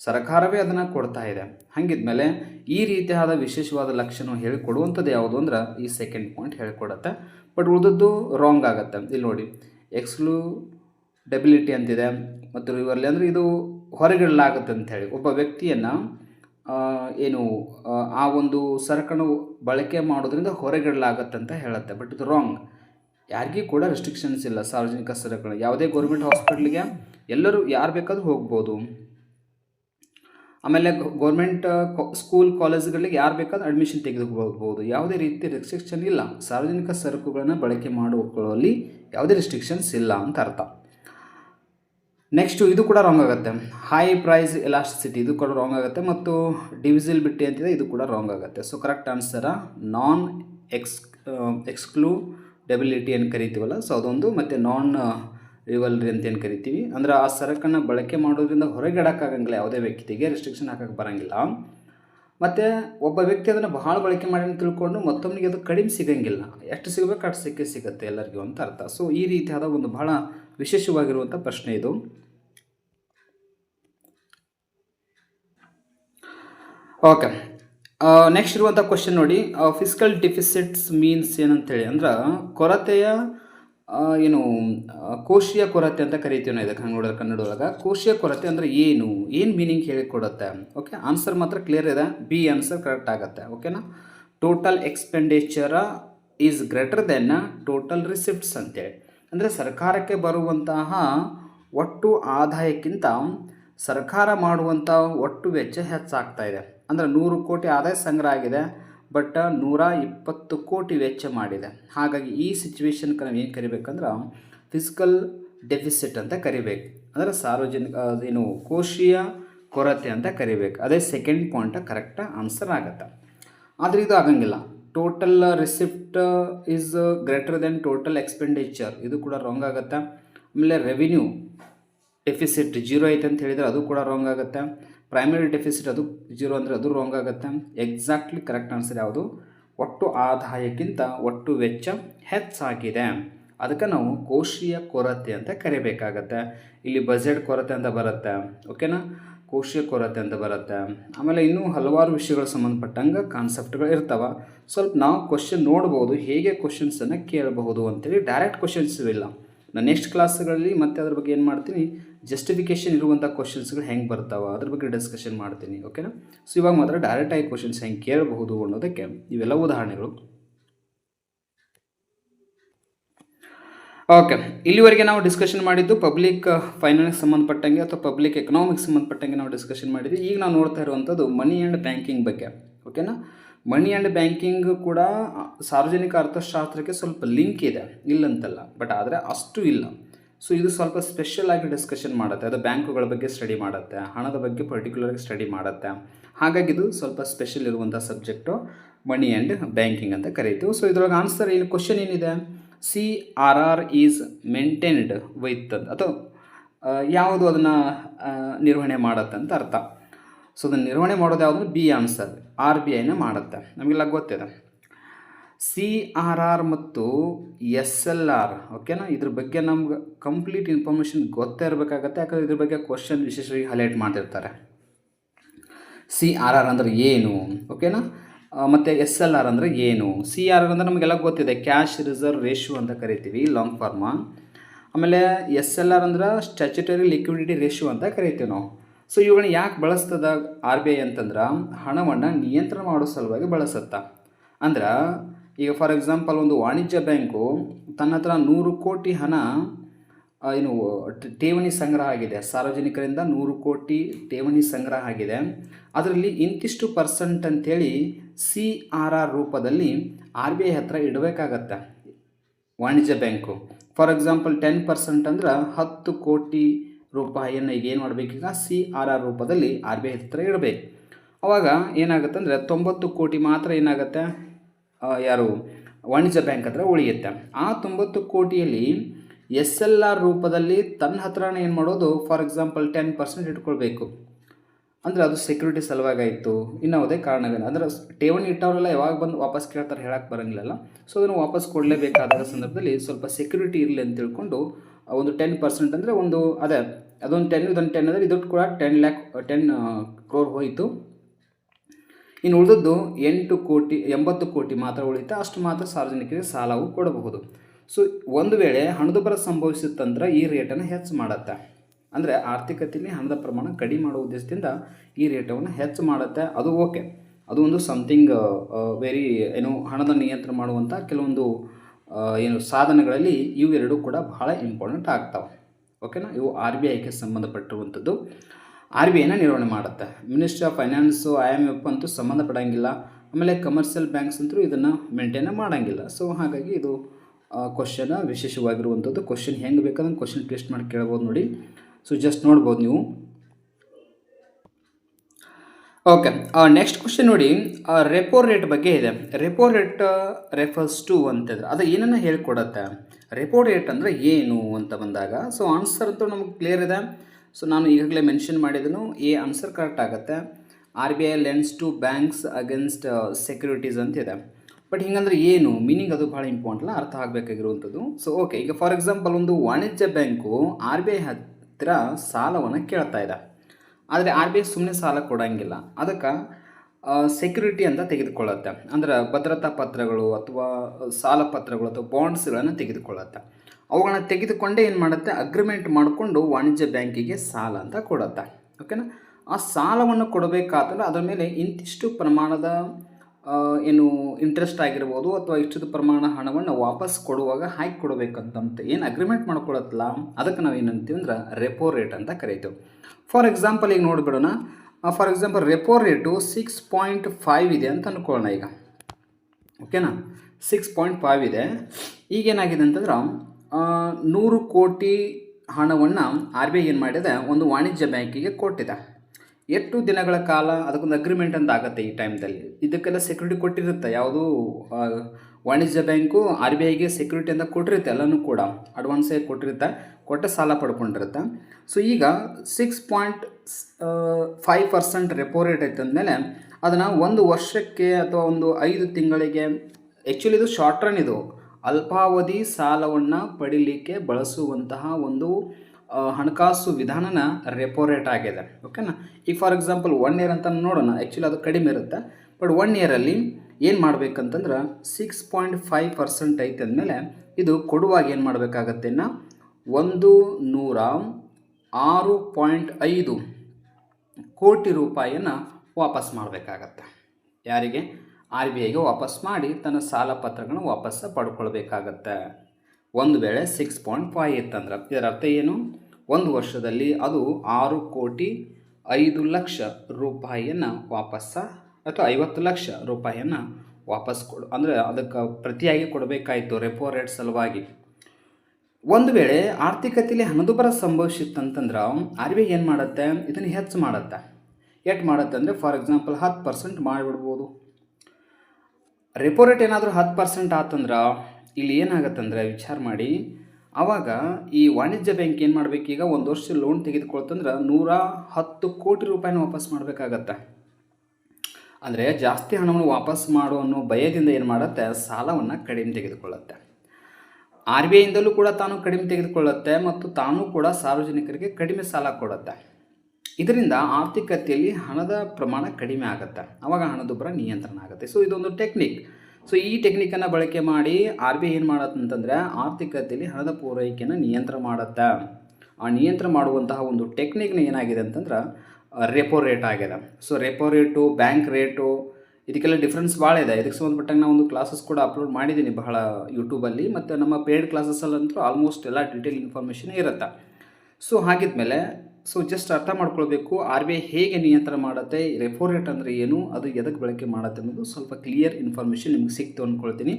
ಸರ್ಕಾರವೇ ಅದನ್ನು ಕೊಡ್ತಾ ಇದೆ. ಹಾಗಿದ್ಮೇಲೆ ಈ ರೀತಿಯಾದ ವಿಶೇಷವಾದ ಲಕ್ಷಣ ಹೇಳಿಕೊಡುವಂಥದ್ದು ಯಾವುದು ಅಂದ್ರೆ ಈ ಸೆಕೆಂಡ್ ಪಾಯಿಂಟ್ ಹೇಳಿಕೊಡುತ್ತೆ. ಬಟ್ ಉಳಿದದ್ದು ರಾಂಗ್ ಆಗುತ್ತೆ. ಇಲ್ಲಿ ನೋಡಿ ಎಕ್ಸ್ಕ್ಲೂ ಡೆಬಿಲಿಟಿ ಅಂತಿದೆ. ಮತ್ತು ಇವರಲ್ಲಿ ಅಂದರೆ ಇದು ಹೊರಗಿಡಲಾಗುತ್ತೆ ಅಂತ ಹೇಳಿ. ಒಬ್ಬ ವ್ಯಕ್ತಿಯನ್ನು ಏನು ಆ, ಒಂದು ಸರಕನ್ನು ಬಳಕೆ ಮಾಡೋದ್ರಿಂದ ಹೊರಗಿಡಲಾಗತ್ತೆ ಅಂತ ಹೇಳುತ್ತೆ. ಬಟ್ ಇದು ರಾಂಗ್ ಯಾರಿಗೂ ಕೂಡ ರೆಸ್ಟ್ರಿಕ್ಷನ್ಸ್ ಇಲ್ಲ ಸಾರ್ವಜನಿಕ ಸರಕುಗಳು. ಯಾವುದೇ ಗೌರ್ಮೆಂಟ್ ಹಾಸ್ಪಿಟ್ಲಿಗೆ ಎಲ್ಲರೂ ಯಾರು ಬೇಕಾದರೂ ಹೋಗ್ಬೋದು. ಆಮೇಲೆ ಗೌರ್ಮೆಂಟ್ ಸ್ಕೂಲ್ ಕಾಲೇಜ್ಗಳಿಗೆ ಯಾರು ಬೇಕಾದ್ರೂ ಅಡ್ಮಿಷನ್ ತೆಗೆದುಕೊಳ್ಬೋದು ಯಾವುದೇ ರೀತಿ ರೆಸ್ಟ್ರಿಕ್ಷನ್ ಇಲ್ಲ. ಸಾರ್ವಜನಿಕ ಸರಕುಗಳನ್ನು ಬಳಕೆ ಮಾಡುವಲ್ಲಿ ಯಾವುದೇ ರೆಸ್ಟ್ರಿಕ್ಷನ್ಸ್ ಇಲ್ಲ ಅಂತ ಅರ್ಥ. ನೆಕ್ಸ್ಟು ಇದು ಕೂಡ ರಾಂಗ್ ಆಗುತ್ತೆ. ಹೈ ಪ್ರೈಸ್ ಎಲಾಸ್ಟಿಸಿಟಿ ಇದು ಕೂಡ ರಾಂಗ್ ಆಗುತ್ತೆ. ಮತ್ತು ಡಿವಿಸಿಲ್ ಬಿಟ್ಟಿ ಅಂತಿದೆ, ಇದು ಕೂಡ ರಾಂಗ್ ಆಗುತ್ತೆ. So correct answer non ex excludability ಏನು ಕರಿತೀವಲ್ಲ. ಸೊ ಅದೊಂದು, ಮತ್ತು ನಾನ್ ರಿವಲ್ರಿ ಅಂತ ಏನು ಕರಿತೀವಿ. ಅಂದರೆ ಆ ಸರಕನ್ನು ಬಳಕೆ ಮಾಡೋದ್ರಿಂದ ಹೊರಗೆ ಇಡೋಕ್ಕಾಗಂಗಿಲ್ಲ, ಯಾವುದೇ ವ್ಯಕ್ತಿಗೆ ರೆಸ್ಟ್ರಿಕ್ಷನ್ ಹಾಕಕ್ಕೆ ಬರೋಂಗಿಲ್ಲ. ಮತ್ತು ಒಬ್ಬ ವ್ಯಕ್ತಿ ಅದನ್ನು ಬಹಳ ಬಳಕೆ ಮಾಡಿ ತಿಳ್ಕೊಂಡು ಮತ್ತೊಬ್ಬನಿಗೆ ಅದು ಕಡಿಮೆ ಸಿಗಂಗಿಲ್ಲ. ಎಷ್ಟು ಸಿಗಬೇಕು ಅಷ್ಟು ಸಿಕ್ಕೇ ಸಿಗುತ್ತೆ ಎಲ್ಲರಿಗೂ ಅಂತ ಅರ್ಥ. ಸೊ ಈ ರೀತಿಯಾದ ಒಂದು ಬಹಳ ವಿಶೇಷವಾಗಿರುವಂಥ ಪ್ರಶ್ನೆ ಇದು. ಓಕೆ ನೆಕ್ಸ್ಟ್ ಇರುವಂಥ ಕ್ವಶನ್ ನೋಡಿ ಫಿಸಿಕಲ್ ಡಿಫಿಸಿಟ್ಸ್ ಮೀನ್ಸ್ ಏನಂತೇಳಿ ಅಂದ್ರೆ ಕೊರತೆಯ ಏನು ಕೋಶಿಯ ಕೊರತೆ ಅಂತ ಕರಿತೀವಿ ನಾವು ಇದಕ್ಕೆ ಹಂಗೆ ನೋಡಿದ್ರೆ ಕನ್ನಡದೊಳಗೆ. ಕೋಶೀಯ ಕೊರತೆ ಅಂದರೆ ಏನು? ಏನು ಮೀನಿಂಗ್ ಹೇಳಿಕೊಡುತ್ತೆ? ಓಕೆ ಆನ್ಸರ್ ಮಾತ್ರ ಕ್ಲಿಯರ್ ಇದೆ. ಬಿ ಆನ್ಸರ್ ಕರೆಕ್ಟ್ ಆಗುತ್ತೆ. ಓಕೆನಾ total expenditure is greater than total receipts ಅಂತೇಳಿ. ಅಂದರೆ ಸರ್ಕಾರಕ್ಕೆ ಬರುವಂತಹ ಒಟ್ಟು ಆದಾಯಕ್ಕಿಂತ ಸರ್ಕಾರ ಮಾಡುವಂಥ ಒಟ್ಟು ವೆಚ್ಚ ಹೆಚ್ಚಾಗ್ತಾ ಇದೆ. ಅಂದರೆ ನೂರು ಕೋಟಿ ಆದಾಯ ಸಂಗ್ರಹ ಆಗಿದೆ. ಬಟ್ ನೂರ ಇಪ್ಪತ್ತು ಕೋಟಿ ವೆಚ್ಚ ಮಾಡಿದೆ. ಹಾಗಾಗಿ ಈ ಸಿಚುವೇಶನ್ಗೆ ನಾವು ಏನು ಕರಿಬೇಕಂದ್ರೆ ಫಿಸಿಕಲ್ ಡೆಫಿಸಿಟ್ ಅಂತ ಕರಿಬೇಕು. ಅಂದರೆ ಸಾರ್ವಜನಿಕ ಏನು ಕೋಶೀಯ ಕೊರತೆ ಅಂತ ಕರಿಬೇಕು. ಅದೇ ಸೆಕೆಂಡ್ ಪಾಯಿಂಟ್ ಕರೆಕ್ಟ್ ಆನ್ಸರ್ ಆಗುತ್ತೆ. ಆದರೆ ಇದು ಆಗಂಗಿಲ್ಲ. Total receipt is greater than total expenditure ಇದು ಕೂಡ ರಾಂಗ್ ಆಗುತ್ತೆ. ಆಮೇಲೆ ರೆವಿನ್ಯೂ ಡೆಫಿಸಿಟ್ ಜೀರೋ ಐತೆ ಅಂತ ಹೇಳಿದರೆ ಅದು ಕೂಡ ರಾಂಗ್ ಆಗುತ್ತೆ. ಪ್ರೈಮರಿ ಡೆಫಿಸಿಟ್ ಅದು ಜೀರೋ ಅಂದರೆ ಅದು ರಾಂಗ್ ಆಗುತ್ತೆ. ಎಕ್ಸಾಕ್ಟ್ಲಿ ಕರೆಕ್ಟ್ ಆನ್ಸರ್ ಯಾವುದು? ಒಟ್ಟು ಆದಾಯಕ್ಕಿಂತ ಒಟ್ಟು ವೆಚ್ಚ ಹೆಚ್ಚಾಗಿದೆ. ಅದಕ್ಕೆ ನಾವು ಕೋಶೀಯ ಕೊರತೆ ಅಂತ ಕರಿಬೇಕಾಗತ್ತೆ. ಇಲ್ಲಿ ಬಜೆಟ್ ಕೊರತೆ ಅಂತ ಬರುತ್ತೆ. ಓಕೆನಾ ಕೋಶೀಯ ಕೊರತೆ ಅಂತ ಬರುತ್ತೆ. ಆಮೇಲೆ ಇನ್ನೂ ಹಲವಾರು ವಿಷಯಗಳು ಸಂಬಂಧಪಟ್ಟಂಗೆ ಕಾನ್ಸೆಪ್ಟ್ಗಳು ಇರ್ತವೆ. ಸ್ವಲ್ಪ ನಾವು ಕ್ವಶನ್ ನೋಡ್ಬೋದು, ಹೇಗೆ ಕ್ವಶನ್ಸನ್ನು ಕೇಳಬಹುದು ಅಂತೇಳಿ ಡೈರೆಕ್ಟ್ ಕ್ವಶನ್ಸ್ ಇಲ್ಲ. ನಾನು ನೆಕ್ಸ್ಟ್ ಕ್ಲಾಸ್ಗಳಲ್ಲಿ ಮತ್ತೆ ಅದ್ರ ಬಗ್ಗೆ ಏನು ಮಾಡ್ತೀನಿ? ಜಸ್ಟಿಫಿಕೇಷನ್ ಇರುವಂಥ ಕ್ವಶನ್ಸ್ಗಳು ಹೆಂಗೆ ಬರ್ತಾವೆ? ಅದ್ರ ಬಗ್ಗೆ ಡಿಸ್ಕಷನ್ ಮಾಡ್ತೀನಿ ಓಕೆನಾ ಸೊ ಇವಾಗ ಮಾತ್ರ ಡೈರೆಕ್ಟಾಗಿ ಕ್ವಶನ್ಸ್ ಹೆಂಗೆ ಕೇಳಬಹುದು ಅನ್ನೋದಕ್ಕೆ ಇವೆಲ್ಲ ಉದಾಹರಣೆಗಳು. ಓಕೆ ಇಲ್ಲಿವರೆಗೆ ನಾವು ಡಿಸ್ಕಷನ್ ಮಾಡಿದ್ದು ಪಬ್ಲಿಕ್ ಫೈನಾನ್ಸ್ ಸಂಬಂಧಪಟ್ಟಂಗೆ ಅಥವಾ ಪಬ್ಲಿಕ್ ಎಕನಾಮಿಕ್ಸ್ ಸಂಬಂಧಪಟ್ಟಂಗೆ ನಾವು ಡಿಸ್ಕಷನ್ ಮಾಡಿದ್ವಿ. ಈಗ ನಾವು ನೋಡ್ತಾ ಇರುವಂಥದ್ದು ಮನಿ ಆ್ಯಂಡ್ ಬ್ಯಾಂಕಿಂಗ್ ಬಗ್ಗೆ ಓಕೆನಾ ಮನಿ ಆ್ಯಂಡ್ ಬ್ಯಾಂಕಿಂಗ್ ಕೂಡ ಸಾರ್ವಜನಿಕ ಅರ್ಥಶಾಸ್ತ್ರಕ್ಕೆ ಸ್ವಲ್ಪ ಲಿಂಕ್ ಇದೆ. ಇಲ್ಲಂತಲ್ಲ. ಬಟ್ ಆದರೆ ಅಷ್ಟು ಇಲ್ಲ. ಸೊ ಇದು ಸ್ವಲ್ಪ ಸ್ಪೆಷಲ್ ಆಗಿ ಡಿಸ್ಕಷನ್ ಮಾಡುತ್ತೆ. ಅದು ಬ್ಯಾಂಕುಗಳ ಬಗ್ಗೆ ಸ್ಟಡಿ ಮಾಡುತ್ತೆ. ಹಣದ ಬಗ್ಗೆ ಪರ್ಟಿಕ್ಯುಲರ್ ಸ್ಟಡಿ ಮಾಡುತ್ತೆ. ಹಾಗಾಗಿ ಇದು ಸ್ವಲ್ಪ ಸ್ಪೆಷಲ್ ಇರುವಂಥ ಸಬ್ಜೆಕ್ಟು ಮನಿ ಆ್ಯಂಡ್ ಬ್ಯಾಂಕಿಂಗ್ ಅಂತ ಕರಿತೀವಿ. ಸೊ ಇದ್ರೊಳಗೆ ಆನ್ಸರ್ ಇಲ್ಲಿ ಕ್ವಶನ್ ಏನಿದೆ? C R R is maintained with ಅಥವಾ ಯಾವುದು ಅದನ್ನು ನಿರ್ವಹಣೆ ಮಾಡುತ್ತೆ ಅಂತ ಅರ್ಥ. ಸೊ ಅದನ್ನು ನಿರ್ವಹಣೆ ಮಾಡೋದು ಯಾವುದು? ಬಿ ಆನ್ಸರ್ ಆರ್ ಬಿ ಐನ ಮಾಡುತ್ತೆ. ನಮಗೆಲ್ಲ ಗೊತ್ತಿದೆ. ಸಿ ಆರ್ ಆರ್ ಮತ್ತು ಎಸ್ ಎಲ್ ಆರ್ ಓಕೆನಾ ಇದ್ರ ಬಗ್ಗೆ ನಮ್ಗೆ ಕಂಪ್ಲೀಟ್ ಇನ್ಫಾರ್ಮೇಷನ್ ಗೊತ್ತೇ ಇರಬೇಕಾಗತ್ತೆ. ಯಾಕಂದರೆ ಇದ್ರ ಬಗ್ಗೆ ಕ್ವಶನ್ ವಿಶೇಷವಾಗಿ ಹೈಲೈಟ್ ಮಾಡ್ತಿರ್ತಾರೆ. ಸಿ ಆರ್ ಆರ್ ಅಂದರೆ ಏನು? ಓಕೆನಾ ಮತ್ತು ಎಸ್ ಎಲ್ ಆರ್ ಅಂದರೆ ಏನು? ಸಿ ಆರ್ ಆರ್ ಅಂದರೆ ನಮಗೆಲ್ಲ ಗೊತ್ತಿದೆ. ಕ್ಯಾಶ್ ರಿಸರ್ವ್ ರೇಷಿಯೋ ಅಂತ ಕರಿತೀವಿ ಲಾಂಗ್ ಫಾರ್ಮ ಆಮೇಲೆ ಎಸ್ ಎಲ್ ಆರ್ ಅಂದ್ರೆ ಸ್ಟ್ಯಾಚುಟರಿ ಲಿಕ್ವಿಡಿಟಿ ರೇಷಿಯೋ ಅಂತ ಕರಿತೀವಿ ನಾವು. ಸೊ ಇವುಗಳನ್ನ ಯಾಕೆ ಬಳಸ್ತದ ಆರ್ ಬಿ ಐ ಅಂತಂದ್ರೆ ಹಣವನ್ನು ನಿಯಂತ್ರಣ ಮಾಡೋ ಸಲುವಾಗಿ ಬಳಸುತ್ತಾ. ಅಂದ್ರೆ, ಈಗ ಫಾರ್ ಎಕ್ಸಾಂಪಲ್ ಒಂದು ವಾಣಿಜ್ಯ ಬ್ಯಾಂಕು ತನ್ನ ಹತ್ರ ನೂರು ಕೋಟಿ ಹಣ ಏನು ಠೇವಣಿ ಸಂಗ್ರಹ ಆಗಿದೆ. ಸಾರ್ವಜನಿಕರಿಂದ ನೂರು ಕೋಟಿ ಠೇವಣಿ ಸಂಗ್ರಹ ಆಗಿದೆ. ಅದರಲ್ಲಿ ಇಂತಿಷ್ಟು ಪರ್ಸೆಂಟ್ ಅಂಥೇಳಿ ಸಿ ಆರ್ ಆರ್ ರೂಪದಲ್ಲಿ ಆರ್ ಬಿ ಐ ಹತ್ರ ಇಡಬೇಕಾಗತ್ತೆ ವಾಣಿಜ್ಯ bank. For example ten percent ಅಂದ್ರೆ ಹತ್ತು ಕೋಟಿ ರೂಪಾಯಿಯನ್ನು ಈಗ ಏನು ಮಾಡಬೇಕೀಗ ಸಿ, ಆರ್ ಆರ್ ರೂಪದಲ್ಲಿ ಆರ್ ಬಿ ಐ ಹತ್ರ ಇಡಬೇಕು. ಅವಾಗ ಏನಾಗುತ್ತೆ ಅಂದರೆ ತೊಂಬತ್ತು ಕೋಟಿ ಮಾತ್ರ ಏನಾಗುತ್ತೆ? ಯಾರು? ವಾಣಿಜ್ಯ ಬ್ಯಾಂಕ್ ಹತ್ರ ಉಳಿಯುತ್ತೆ. ಆ ತೊಂಬತ್ತು ಕೋಟಿಯಲ್ಲಿ ಎಸ್ ಎಲ್ ಆರ್ ರೂಪದಲ್ಲಿ ತನ್ನ ಹತ್ರನೇ ಏನು ಮಾಡೋದು? ಫಾರ್ ಎಕ್ಸಾಂಪಲ್ ಟೆನ್ ಪರ್ಸೆಂಟ್ ಇಟ್ಕೊಳ್ಬೇಕು. ಅಂದರೆ ಅದು ಸೆಕ್ಯೂರಿಟಿ ಸಲುವಾಗಾಯಿತು. ಇನ್ನಾವುದೇ ಕಾರಣಗಳಿಲ್ಲ. ಅಂದರೆ ಠೇವಣಿ ಇಟ್ಟವರೆಲ್ಲ ಯಾವಾಗ ಬಂದು ವಾಪಸ್ ಕೇಳ್ತಾರೆ ಹೇಳಕ್ಕೆ ಬರೋಂಗಿಲ್ಲಲ್ಲ. ಸೊ ಅದನ್ನು ವಾಪಸ್ ಕೊಡಲೇಬೇಕಾದ ಸಂದರ್ಭದಲ್ಲಿ ಸ್ವಲ್ಪ ಸೆಕ್ಯೂರಿಟಿ ಇರಲಿ ಅಂತ ತಿಳ್ಕೊಂಡು ಒಂದು ಟೆನ್ ಪರ್ಸೆಂಟ್ ಅಂದರೆ ಒಂದು, ಅದೇ, ಅದೊಂದು ಟೆನ್ ಇದೊಂದು ಟೆನ್ ಅಂದರೆ ಇದು ಕೂಡ ಟೆನ್ ಲ್ಯಾಕ್ ಟೆನ್ ಕ್ರೋರ್ ಹೋಯಿತು. ಇನ್ನು ಉಳಿದದ್ದು ಎಂಟು ಕೋಟಿ, ಎಂಬತ್ತು ಕೋಟಿ ಮಾತ್ರ ಉಳಿತಾ ಅಷ್ಟು ಮಾತ್ರ ಸಾರ್ವಜನಿಕರಿಗೆ ಸಾಲವು ಕೊಡಬಹುದು. ಸೊ ಒಂದು ವೇಳೆ ಹಣದುಬ್ಬರ ಸಂಭವಿಸುತ್ತಂದ್ರೆ ಈ ರೇಟನ್ನು ಹೆಚ್ಚು ಮಾಡುತ್ತೆ. ಅಂದರೆ ಆರ್ಥಿಕತೆಯಲ್ಲಿ ಹಣದ ಪ್ರಮಾಣ ಕಡಿಮೆ ಮಾಡುವ ಉದ್ದೇಶದಿಂದ ಈ ರೇಟವನ್ನು ಹೆಚ್ಚು ಮಾಡುತ್ತೆ, ಅದು ಓಕೆ ಅದು ಒಂದು ಸಮಥಿಂಗ್ ವೆರಿ ಏನು ಹಣದ ನಿಯಂತ್ರಣ ಮಾಡುವಂಥ ಕೆಲವೊಂದು ಏನು ಸಾಧನಗಳಲ್ಲಿ ಇವೆರಡೂ ಕೂಡ ಬಹಳ ಇಂಪಾರ್ಟೆಂಟ್ ಆಗ್ತಾವೆ. ಓಕೆನಾ ಇವು ಆರ್ ಬಿ ಐಗೆ ಸಂಬಂಧಪಟ್ಟಿರುವಂಥದ್ದು. ಆರ್ ಬಿ ಐನ ನಿರ್ವಹಣೆ ಮಾಡುತ್ತೆ. Ministry of finance I M F ಅಂತೂ ಸಂಬಂಧಪಡಂಗಿಲ್ಲ. ಆಮೇಲೆ ಕಮರ್ಷಿಯಲ್ ಬ್ಯಾಂಕ್ಸ್ ಅಂತೂ ಇದನ್ನು ಮೇಂಟೈನ್ ಮಾಡೋಂಗಿಲ್ಲ. ಸೊ ಹಾಗಾಗಿ ಇದು ಕ್ವಶನ ವಿಶೇಷವಾಗಿರುವಂಥದ್ದು. ಕ್ವಶನ್ ಹೆಂಗೆ ಬೇಕಾದಂಗೆ ಕ್ವಶನ್ ಟೆಸ್ಟ್ ಮಾಡಿ ಕೇಳ್ಬೋದು ನೋಡಿ. ಸೊ ಜಸ್ಟ್ ನೋಡ್ಬೋದು ನೀವು. ಓಕೆ ನೆಕ್ಸ್ಟ್ ಕ್ವಶನ್ ನೋಡಿ ರೆಪೋ ರೇಟ್ ಬಗ್ಗೆ ಇದೆ. ರೆಪೋ ರೇಟ್ ರೆಫರ್ಸ್ ಟು ಅಂತಂದ್ರೆ, ಅದು ಏನನ್ನ ಹೇಳ್ಕೊಡತ್ತೆ? ರೆಪೋ ರೇಟ್ ಅಂದರೆ ಏನು ಅಂತ ಬಂದಾಗ ಸೊ ಆನ್ಸರ್ ಅಂತೂ ನಮಗೆ ಕ್ಲಿಯರ್ ಇದೆ. ಸೊ ನಾನು ಈಗಾಗಲೇ ಮೆನ್ಷನ್ ಮಾಡಿದನು ಎ ಆನ್ಸರ್ ಕರೆಕ್ಟ್ ಆಗುತ್ತೆ. R B I lends to banks against securities ಅಂತಿದೆ ಬಟ್ ಹಿಂಗಂದ್ರೆ ಏನು? ಮೀನಿಂಗ್ ಅದು ಭಾಳ ಇಂಪಾರ್ಟೆಂಟ್ ಅರ್ಥ ಆಗಬೇಕಾಗಿರುವಂಥದ್ದು. ಸೊ ಓಕೆ ಈಗ ಫಾರ್ ಎಕ್ಸಾಂಪಲ್ ಒಂದು ವಾಣಿಜ್ಯ ಬ್ಯಾಂಕು ಆರ್ ಬಿ ಐ ಹತ್ತಿರ ಸಾಲವನ್ನು ಕೇಳ್ತಾ ಇದೆ. ಆದರೆ ಆರ್ ಬಿ ಐ ಸುಮ್ಮನೆ ಸಾಲ ಕೊಡೋಂಗಿಲ್ಲ. ಅದಕ್ಕೆ ಸೆಕ್ಯೂರಿಟಿ ಅಂತ ತೆಗೆದುಕೊಳ್ಳುತ್ತೆ. ಅಂದ್ರೆ ಭದ್ರತಾ ಪತ್ರಗಳು ಅಥವಾ ಸಾಲ ಪತ್ರಗಳು ಅಥವಾ ಬಾಂಡ್ಸ್ಗಳನ್ನು ತೆಗೆದುಕೊಳ್ಳುತ್ತೆ. ಅವುಗಳನ್ನ ತೆಗೆದುಕೊಂಡೇ ಏನು ಮಾಡುತ್ತೆ? ಅಗ್ರಿಮೆಂಟ್ ಮಾಡಿಕೊಂಡು ವಾಣಿಜ್ಯ ಬ್ಯಾಂಕಿಗೆ ಸಾಲ ಅಂತ ಕೊಡುತ್ತೆ. ಓಕೆನಾ ಆ ಸಾಲವನ್ನು ಕೊಡಬೇಕಾದ್ರೆ ಅದರ ಮೇಲೆ ಇಂತಿಷ್ಟು ಪ್ರಮಾಣದ ಏನು ಇಂಟ್ರೆಸ್ಟ್ ಆಗಿರ್ಬೋದು ಅಥವಾ ಇಷ್ಟದ ಪ್ರಮಾಣ ಹಣವನ್ನು ವಾಪಸ್ ಕೊಡುವಾಗ ಹಾಕಿ ಕೊಡಬೇಕಂತಂತ. ಏನು ಅಗ್ರಿಮೆಂಟ್ ಮಾಡ್ಕೊಳತ್ತಲ್ಲ ಅದಕ್ಕೆ ನಾವು ಏನಂತೀವಿ ಅಂದ್ರೆ ರೆಪೋ ರೇಟ್ ಅಂತ ಕರಿತೀವಿ. ಫಾರ್ ಎಕ್ಸಾಂಪಲ್ ಈಗ ನೋಡಿಬಿಡೋಣ. For example repo rate six point five ಇದೆ ಅಂತ ಅಂದ್ಕೊಳ್ಳೋಣ ಈಗ. ಓಕೆನಾ ಸಿಕ್ಸ್ ಪಾಯಿಂಟ್ ಫೈವ್ ಇದೆ. ಈಗೇನಾಗಿದೆ ಅಂತಂದ್ರೆ ನೂರು ಕೋಟಿ ಹಣವನ್ನು ಆರ್ ಬಿ ಐ ಏನು ಮಾಡಿದೆ? ಒಂದು ವಾಣಿಜ್ಯ ಬ್ಯಾಂಕಿಗೆ ಕೊಟ್ಟಿದೆ. ಎಷ್ಟು ದಿನಗಳ ಕಾಲ ಅದಕ್ಕೊಂದು ಅಗ್ರಿಮೆಂಟ್ ಅಂತ ಆಗುತ್ತೆ ಈ ಟೈಮ್ದಲ್ಲಿ ಇದಕ್ಕೆಲ್ಲ ಸೆಕ್ಯೂರಿಟಿ ಕೊಟ್ಟಿರುತ್ತೆ. ಯಾವುದು ವಾಣಿಜ್ಯ ಬ್ಯಾಂಕು ಆರ್ ಬಿ ಐಗೆ ಸೆಕ್ಯೂರಿಟಿ ಅಂತ ಕೊಟ್ಟಿರುತ್ತೆ, ಎಲ್ಲನೂ ಕೂಡ. ಅಡ್ವಾನ್ಸಾಗಿ ಕೊಟ್ಟಿರುತ್ತೆ, ಕೊಟ್ಟ ಸಾಲ ಪಡ್ಕೊಂಡಿರುತ್ತೆ. ಸೊ ಈಗ six point five percent repo rate ಐತೆ ಅಂದಮೇಲೆ ಅದನ್ನು ಒಂದು ವರ್ಷಕ್ಕೆ ಅಥವಾ ಒಂದು ಐದು ತಿಂಗಳಿಗೆ ಆ್ಯಕ್ಚುಲಿ ಇದು ಶಾರ್ಟ್ ರನ್ ಇದು. ಅಲ್ಪಾವಧಿ ಸಾಲವನ್ನು ಪಡಿಲಿಕ್ಕೆ ಬಳಸುವಂತಹ ಒಂದು ಹಣಕಾಸು ವಿಧಾನನ ರೆಪೋ ರೇಟ್ ಆಗಿದೆ ಓಕೆನಾ ಈಗ ಫಾರ್ ಎಕ್ಸಾಂಪಲ್ ಒನ್ ಇಯರ್ ಅಂತ ನೋಡೋಣ. ಆ್ಯಕ್ಚುಲಿ ಅದು ಕಡಿಮೆ ಇರುತ್ತೆ. ಬಟ್ ಒನ್ ಇಯರಲ್ಲಿ ಏನು ಮಾಡ್ಬೇಕಂತಂದ್ರೆ ಸಿಕ್ಸ್ ಪಾಯಿಂಟ್ ಫೈವ್ ಪರ್ಸೆಂಟ್ ಐತೆ ಅಂದಮೇಲೆ ಇದು ಕೊಡುವಾಗ ಏನು ಮಾಡಬೇಕಾಗತ್ತೆ ಇನ್ನು ಒಂದು ನೂರ ಆರು ಪಾಯಿಂಟ್ ಐದು ಕೋಟಿ ರೂಪಾಯಿಯನ್ನು ವಾಪಸ್ ಮಾಡಬೇಕಾಗತ್ತೆ. ಯಾರಿಗೆ? ಆರ್ ಬಿ ಐಗೆ ವಾಪಸ್ ಮಾಡಿ ತನ್ನ ಸಾಲ ಪತ್ರಗಳನ್ನು ವಾಪಸ್ ಪಡ್ಕೊಳ್ಬೇಕಾಗತ್ತೆ. ಒಂದು ವೇಳೆ ಸಿಕ್ಸ್ ಪಾಯಿಂಟ್ ಫೈವ್ ಇತ್ತಂದ್ರೆ ಇದರ ಅರ್ಥ ಏನು? ಒಂದು ವರ್ಷದಲ್ಲಿ ಅದು ಆರು ಕೋಟಿ ಐದು ಲಕ್ಷ ರೂಪಾಯಿಯನ್ನು ವಾಪಸ್ಸ ಅಥವಾ ಐವತ್ತು ಲಕ್ಷ ರೂಪಾಯಿಯನ್ನು ವಾಪಸ್ ಕೊಡು, ಅಂದರೆ ಅದಕ್ಕೆ ಪ್ರತಿಯಾಗಿ ಕೊಡಬೇಕಾಯಿತು ರೆಪೋ ರೇಟ್ ಸಲುವಾಗಿ. ಒಂದು ವೇಳೆ ಆರ್ಥಿಕತೆಯಲ್ಲಿ ಹಣದುಬ್ಬರ ಸಂಭವಿಸಿತ್ತಂತಂದ್ರೆ ಆರ್ ಬಿ ಐ ಏನು ಮಾಡುತ್ತೆ? ಇದನ್ನು ಹೆಚ್ಚು ಮಾಡುತ್ತೆ. ಎಷ್ಟು ಮಾಡುತ್ತೆ ಅಂದರೆ ಫಾರ್ ಎಕ್ಸಾಂಪಲ್ ಹತ್ತು ಪರ್ಸೆಂಟ್ ಮಾಡಿಬಿಡ್ಬೋದು. ರೆಪೋ ರೇಟ್ ಏನಾದರೂ ಹತ್ತು ಪರ್ಸೆಂಟ್ ಆತಂದ್ರೆ ಇಲ್ಲಿ ಏನಾಗತ್ತಂದ್ರೆ ವಿಚಾರ ಮಾಡಿ ಆವಾಗ ಈ ವಾಣಿಜ್ಯ ಬ್ಯಾಂಕ್ ಏನು ಮಾಡಬೇಕೀಗ ಒಂದು ವರ್ಷ ಲೋನ್ ತೆಗೆದುಕೊಳ್ತಂದ್ರೆ ನೂರ ಹತ್ತು ಕೋಟಿ ರೂಪಾಯಿನ ವಾಪಸ್ ಮಾಡಬೇಕಾಗತ್ತೆ. ಅಂದರೆ ಜಾಸ್ತಿ ಹಣವನ್ನು ವಾಪಸ್ ಮಾಡೋ ಅನ್ನೋ ಭಯದಿಂದ ಏನು ಮಾಡುತ್ತೆ? ಸಾಲವನ್ನು ಕಡಿಮೆ ತೆಗೆದುಕೊಳ್ಳುತ್ತೆ. ಆರ್ ಬಿ ಐಯಿಂದಲೂ ಕೂಡ ತಾನು ಕಡಿಮೆ ತೆಗೆದುಕೊಳ್ಳುತ್ತೆ ಮತ್ತು ತಾನು ಕೂಡ ಸಾರ್ವಜನಿಕರಿಗೆ ಕಡಿಮೆ ಸಾಲ ಕೊಡುತ್ತೆ. ಇದರಿಂದ ಆರ್ಥಿಕತೆಯಲ್ಲಿ ಹಣದ ಪ್ರಮಾಣ ಕಡಿಮೆ ಆಗುತ್ತೆ. ಆವಾಗ ಹಣದುಬ್ಬರ ನಿಯಂತ್ರಣ ಆಗುತ್ತೆ. ಸೊ ಇದೊಂದು ಟೆಕ್ನಿಕ್ ಸೊ ಈ ಟೆಕ್ನಿಕನ್ನು ಬಳಕೆ ಮಾಡಿ ಆರ್ ಬಿ ಐ ಏನು ಮಾಡತ್ತಂತಂದರೆ ಆರ್ಥಿಕತೆಯಲ್ಲಿ ಹಣದ ಪೂರೈಕೆಯನ್ನು ನಿಯಂತ್ರಣ ಮಾಡುತ್ತೆ. ಆ ನಿಯಂತ್ರಣ ಮಾಡುವಂತಹ ಒಂದು ಟೆಕ್ನಿಕ್ನ ಏನಾಗಿದೆ ಅಂತಂದ್ರೆ ರೆಪೋ ರೇಟ್ ಆಗಿದೆ. So repo rate bank rate ಇದಕ್ಕೆಲ್ಲ ಡಿಫ್ರೆನ್ಸ್ ಭಾಳ ಇದೆ. ಇದಕ್ಕೆ ಸಂಬಂಧಪಟ್ಟಂಗೆ ನಾನು ಒಂದು ಕ್ಲಾಸಸ್ ಕೂಡ ಅಪ್ಲೋಡ್ ಮಾಡಿದ್ದೀನಿ ಬಹಳ ಯೂಟ್ಯೂಬಲ್ಲಿ ಮತ್ತು ನಮ್ಮ ಪೇಯ್ಡ್ ಕ್ಲಾಸಸ್ಸಲ್ಲಂತೂ ಆಲ್ಮೋಸ್ಟ್ ಎಲ್ಲ ಡೀಟೇಲ್ ಇನ್ಫಾರ್ಮೇಷನ್ ಇರುತ್ತೆ. ಸೊ ಹಾಗಿದ್ಮೇಲೆ ಸೊ ಜಸ್ಟ್ ಅರ್ಥ ಮಾಡ್ಕೊಳ್ಬೇಕು, ಆರ್ ಬಿ ಐ ಹೇಗೆ ನಿಯಂತ್ರಣ ಮಾಡುತ್ತೆ ರೆಪೋ ರೇಟ್ ಅಂದರೆ ಏನು, ಅದು ಎದಕ್ಕೆ ಬಳಕೆ ಮಾಡುತ್ತೆ ಅನ್ನೋದು ಸ್ವಲ್ಪ ಕ್ಲಿಯರ್ ಇನ್ಫಾರ್ಮೇಷನ್ ನಿಮ್ಗೆ ಸಿಕ್ತು ಅಂದ್ಕೊಳ್ತೀನಿ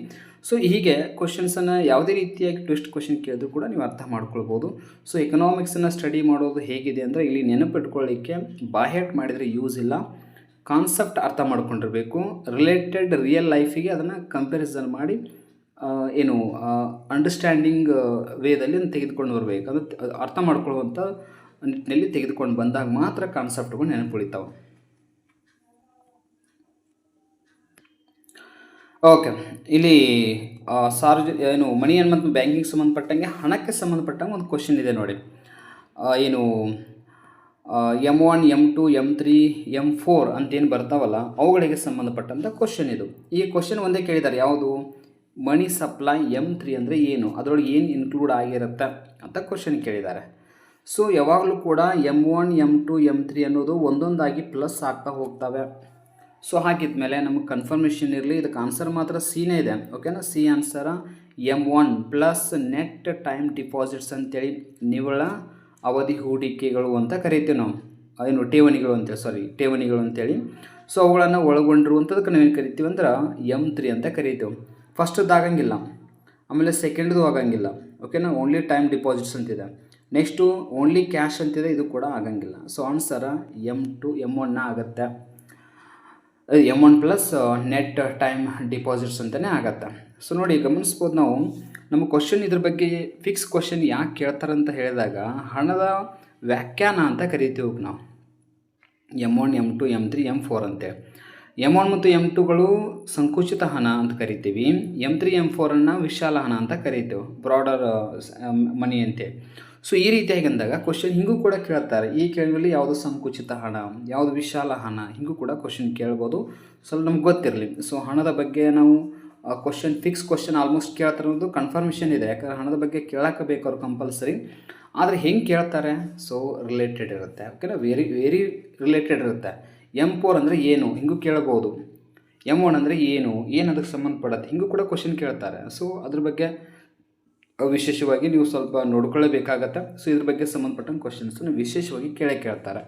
ಸೊ ಹೀಗೆ ಕ್ವಶನ್ಸನ್ನು ಯಾವುದೇ ರೀತಿಯಾಗಿ ಟ್ವಿಸ್ಟ್ ಕ್ವಶನ್ ಕೇಳಿದ್ರು ಕೂಡ ನೀವು ಅರ್ಥ ಮಾಡ್ಕೊಳ್ಬೋದು. ಸೊ ಎಕನಾಮಿಕ್ಸನ್ನು ಸ್ಟಡಿ ಮಾಡೋದು ಹೇಗಿದೆ ಅಂದರೆ ಇಲ್ಲಿ ನೆನಪಿಟ್ಕೊಳ್ಳಿಕ್ಕೆ ಬಾಹ್ಯಟ್ ಮಾಡಿದರೆ ಯೂಸ್ ಇಲ್ಲ. ಕಾನ್ಸೆಪ್ಟ್ ಅರ್ಥ ಮಾಡ್ಕೊಂಡಿರಬೇಕು. ರಿಲೇಟೆಡ್ ರಿಯಲ್ ಲೈಫಿಗೆ ಅದನ್ನು ಕಂಪ್ಯಾರಿಸನ್ ಮಾಡಿ ಏನು ಅಂಡರ್ಸ್ಟ್ಯಾಂಡಿಂಗ್ ವೇದಲ್ಲಿ ಅದನ್ನು ತೆಗೆದುಕೊಂಡು ಬರಬೇಕು. ಅದು ಅರ್ಥ ಮಾಡ್ಕೊಳ್ಳುವಂಥ ನಿಟ್ಟಿನಲ್ಲಿ ತೆಗೆದುಕೊಂಡು ಬಂದಾಗ ಮಾತ್ರ ಕಾನ್ಸೆಪ್ಟ್ಗಳು ನೆನಪುಳಿತಾವೆ. ಓಕೆ ಇಲ್ಲಿ ಸಾರ್ವಜ ಏನು ಮನಿ ಮತ್ತು ಬ್ಯಾಂಕಿಂಗ್ ಸಂಬಂಧಪಟ್ಟಂಗೆ ಹಣಕ್ಕೆ ಸಂಬಂಧಪಟ್ಟಂಗೆ ಒಂದು ಕ್ವಶನ್ ಇದೆ ನೋಡಿ. ಏನು M one M two M three M four ಅಂತೇನು ಬರ್ತಾವಲ್ಲ, ಅವುಗಳಿಗೆ ಸಂಬಂಧಪಟ್ಟಂಥ ಕ್ವಶನ್ ಇದು. ಈ ಕ್ವಶನ್ ಒಂದೇ ಕೇಳಿದ್ದಾರೆ ಯಾವುದು? ಮನಿ ಸಪ್ಲೈ ಎಂ ತ್ರೀ ಅಂದರೆ ಏನು? ಅದರೊಳಗೆ ಏನು ಇನ್ಕ್ಲೂಡ್ ಆಗಿರುತ್ತೆ ಅಂತ ಕ್ವಶನ್ ಕೇಳಿದ್ದಾರೆ ಸೊ ಯಾವಾಗಲೂ ಕೂಡ M one M two M three ಅನ್ನೋದು ಒಂದೊಂದಾಗಿ ಪ್ಲಸ್ ಆಗ್ತಾ ಹೋಗ್ತವೆ. ಸೊ ಹಾಕಿದ ಮೇಲೆ ನಮಗೆ ಕನ್ಫರ್ಮೇಷನ್ ಇರಲಿ. ಇದಕ್ಕೆ ಆನ್ಸರ್ ಮಾತ್ರ ಸಿನೇ ಇದೆ. ಓಕೆನಾ C answer M one plus net time deposits ಅಂತೇಳಿ ನಿವ್ವಳ ಅವಧಿ ಹೂಡಿಕೆಗಳು ಅಂತ ಕರಿತೀವಿ ನಾವು. ಏನು ಠೇವಣಿಗಳು ಅಂತೇಳಿ ಸಾರಿ ಠೇವಣಿಗಳು ಅಂತೇಳಿ. ಸೊ ಅವುಗಳನ್ನು ಒಳಗೊಂಡಿರುವಂಥದಕ್ಕೆ ನಾವೇನು ಕರಿತೀವಿ ಅಂದ್ರೆ ಎಂ ತ್ರೀ ಅಂತ ಕರಿತೀವಿ. ಫಸ್ಟದ್ದು ಆಗಂಗಿಲ್ಲ. ಆಮೇಲೆ ಸೆಕೆಂಡ್ದು ಆಗಂಗಿಲ್ಲ. ಓಕೆನಾ ಓನ್ಲಿ ಟೈಮ್ ಡಿಪಾಸಿಟ್ಸ್ ಅಂತಿದೆ. ನೆಕ್ಸ್ಟು ಓನ್ಲಿ ಕ್ಯಾಶ್ ಅಂತಿದೆ ಇದು ಕೂಡ ಆಗಂಗಿಲ್ಲ. So answer M two M ಒನ್ನ ಆಗುತ್ತೆ. M one plus net time deposits ಅಂತಲೇ ಆಗತ್ತೆ. ಸೊ ನೋಡಿ, ಗಮನಿಸ್ಬೋದು ನಾವು, ನಮ್ಮ ಕ್ವಶನ್ ಇದ್ರ ಬಗ್ಗೆ ಫಿಕ್ಸ್ ಕ್ವಶನ್ ಯಾಕೆ ಕೇಳ್ತಾರಂತ ಹೇಳಿದಾಗ, ಹಣದ ವ್ಯಾಖ್ಯಾನ ಅಂತ ಕರಿತೀವಿ ನಾವು. M one M two M three M four ಅಂತೇಳಿ ಎಂ ಒನ್ ಮತ್ತು ಎಂ ಟುಗಳು ಸಂಕುಚಿತ ಹಣ ಅಂತ ಕರಿತೀವಿ. ಎಂ ತ್ರೀ ಎಂ ಫೋರನ್ನು ವಿಶಾಲ ಹಣ ಅಂತ ಕರೀತೇವೆ. ಬ್ರಾಡರ್ ಮನಿ ಅಂತೇಳಿ ಸೊ ಈ ರೀತಿಯಾಗಿ ಅಂದಾಗ ಕ್ವಶನ್ ಹಿಂಗೂ ಕೂಡ ಕೇಳ್ತಾರೆ. ಈ ಕೇಳುವಲ್ಲಿ ಯಾವುದು ಸಂಕುಚಿತ ಹಣ, ಯಾವುದು ವಿಶಾಲ ಹಣ, ಹಿಂಗೂ ಕೂಡ ಕ್ವಶನ್ ಕೇಳ್ಬೋದು. ಸ್ವಲ್ಪ ನಮ್ಗೆ ಗೊತ್ತಿರಲಿ. ಸೊ ಹಣದ ಬಗ್ಗೆ ನಾವು ಕ್ವಶನ್ ಫಿಕ್ಸ್ ಕ್ವಶನ್ ಆಲ್ಮೋಸ್ಟ್ ಕೇಳ್ತಾರೆ ಅನ್ನೋದು ಕನ್ಫರ್ಮೇಷನ್ ಇದೆ. ಯಾಕಂದ್ರೆ ಹಣದ ಬಗ್ಗೆ ಕೇಳಕ್ಕೆ ಬೇಕು ಅವ್ರು ಕಂಪಲ್ಸರಿ ಆದರೆ ಹೆಂಗೆ ಕೇಳ್ತಾರೆ? ಸೊ ರಿಲೇಟೆಡ್ ಇರುತ್ತೆ. ಓಕೆನಾ ವೆರಿ ವೆರಿ ರಿಲೇಟೆಡ್ ಇರುತ್ತೆ. ಎಂ ಫೋರ್ ಅಂದರೆ ಏನು? ಹಿಂಗೂ ಕೇಳ್ಬೋದು. ಎಂ ಒನ್ ಅಂದರೆ ಏನು? ಏನು ಅದಕ್ಕೆ ಸಂಬಂಧಪಡತ್ತೆ? ಹಿಂಗೂ ಕೂಡ ಕ್ವಶನ್ ಕೇಳ್ತಾರೆ. ಸೊ ಅದ್ರ ಬಗ್ಗೆ ವಿಶೇಷವಾಗಿ ನೀವು ಸ್ವಲ್ಪ ನೋಡ್ಕೊಳ್ಳೇಬೇಕಾಗತ್ತೆ ಸೊ ಇದ್ರ ಬಗ್ಗೆ ಸಂಬಂಧಪಟ್ಟಂಗೆ ಕ್ವಶನ್ಸನ್ನು ವಿಶೇಷವಾಗಿ ಕೇಳೇ ಕೇಳ್ತಾರೆ.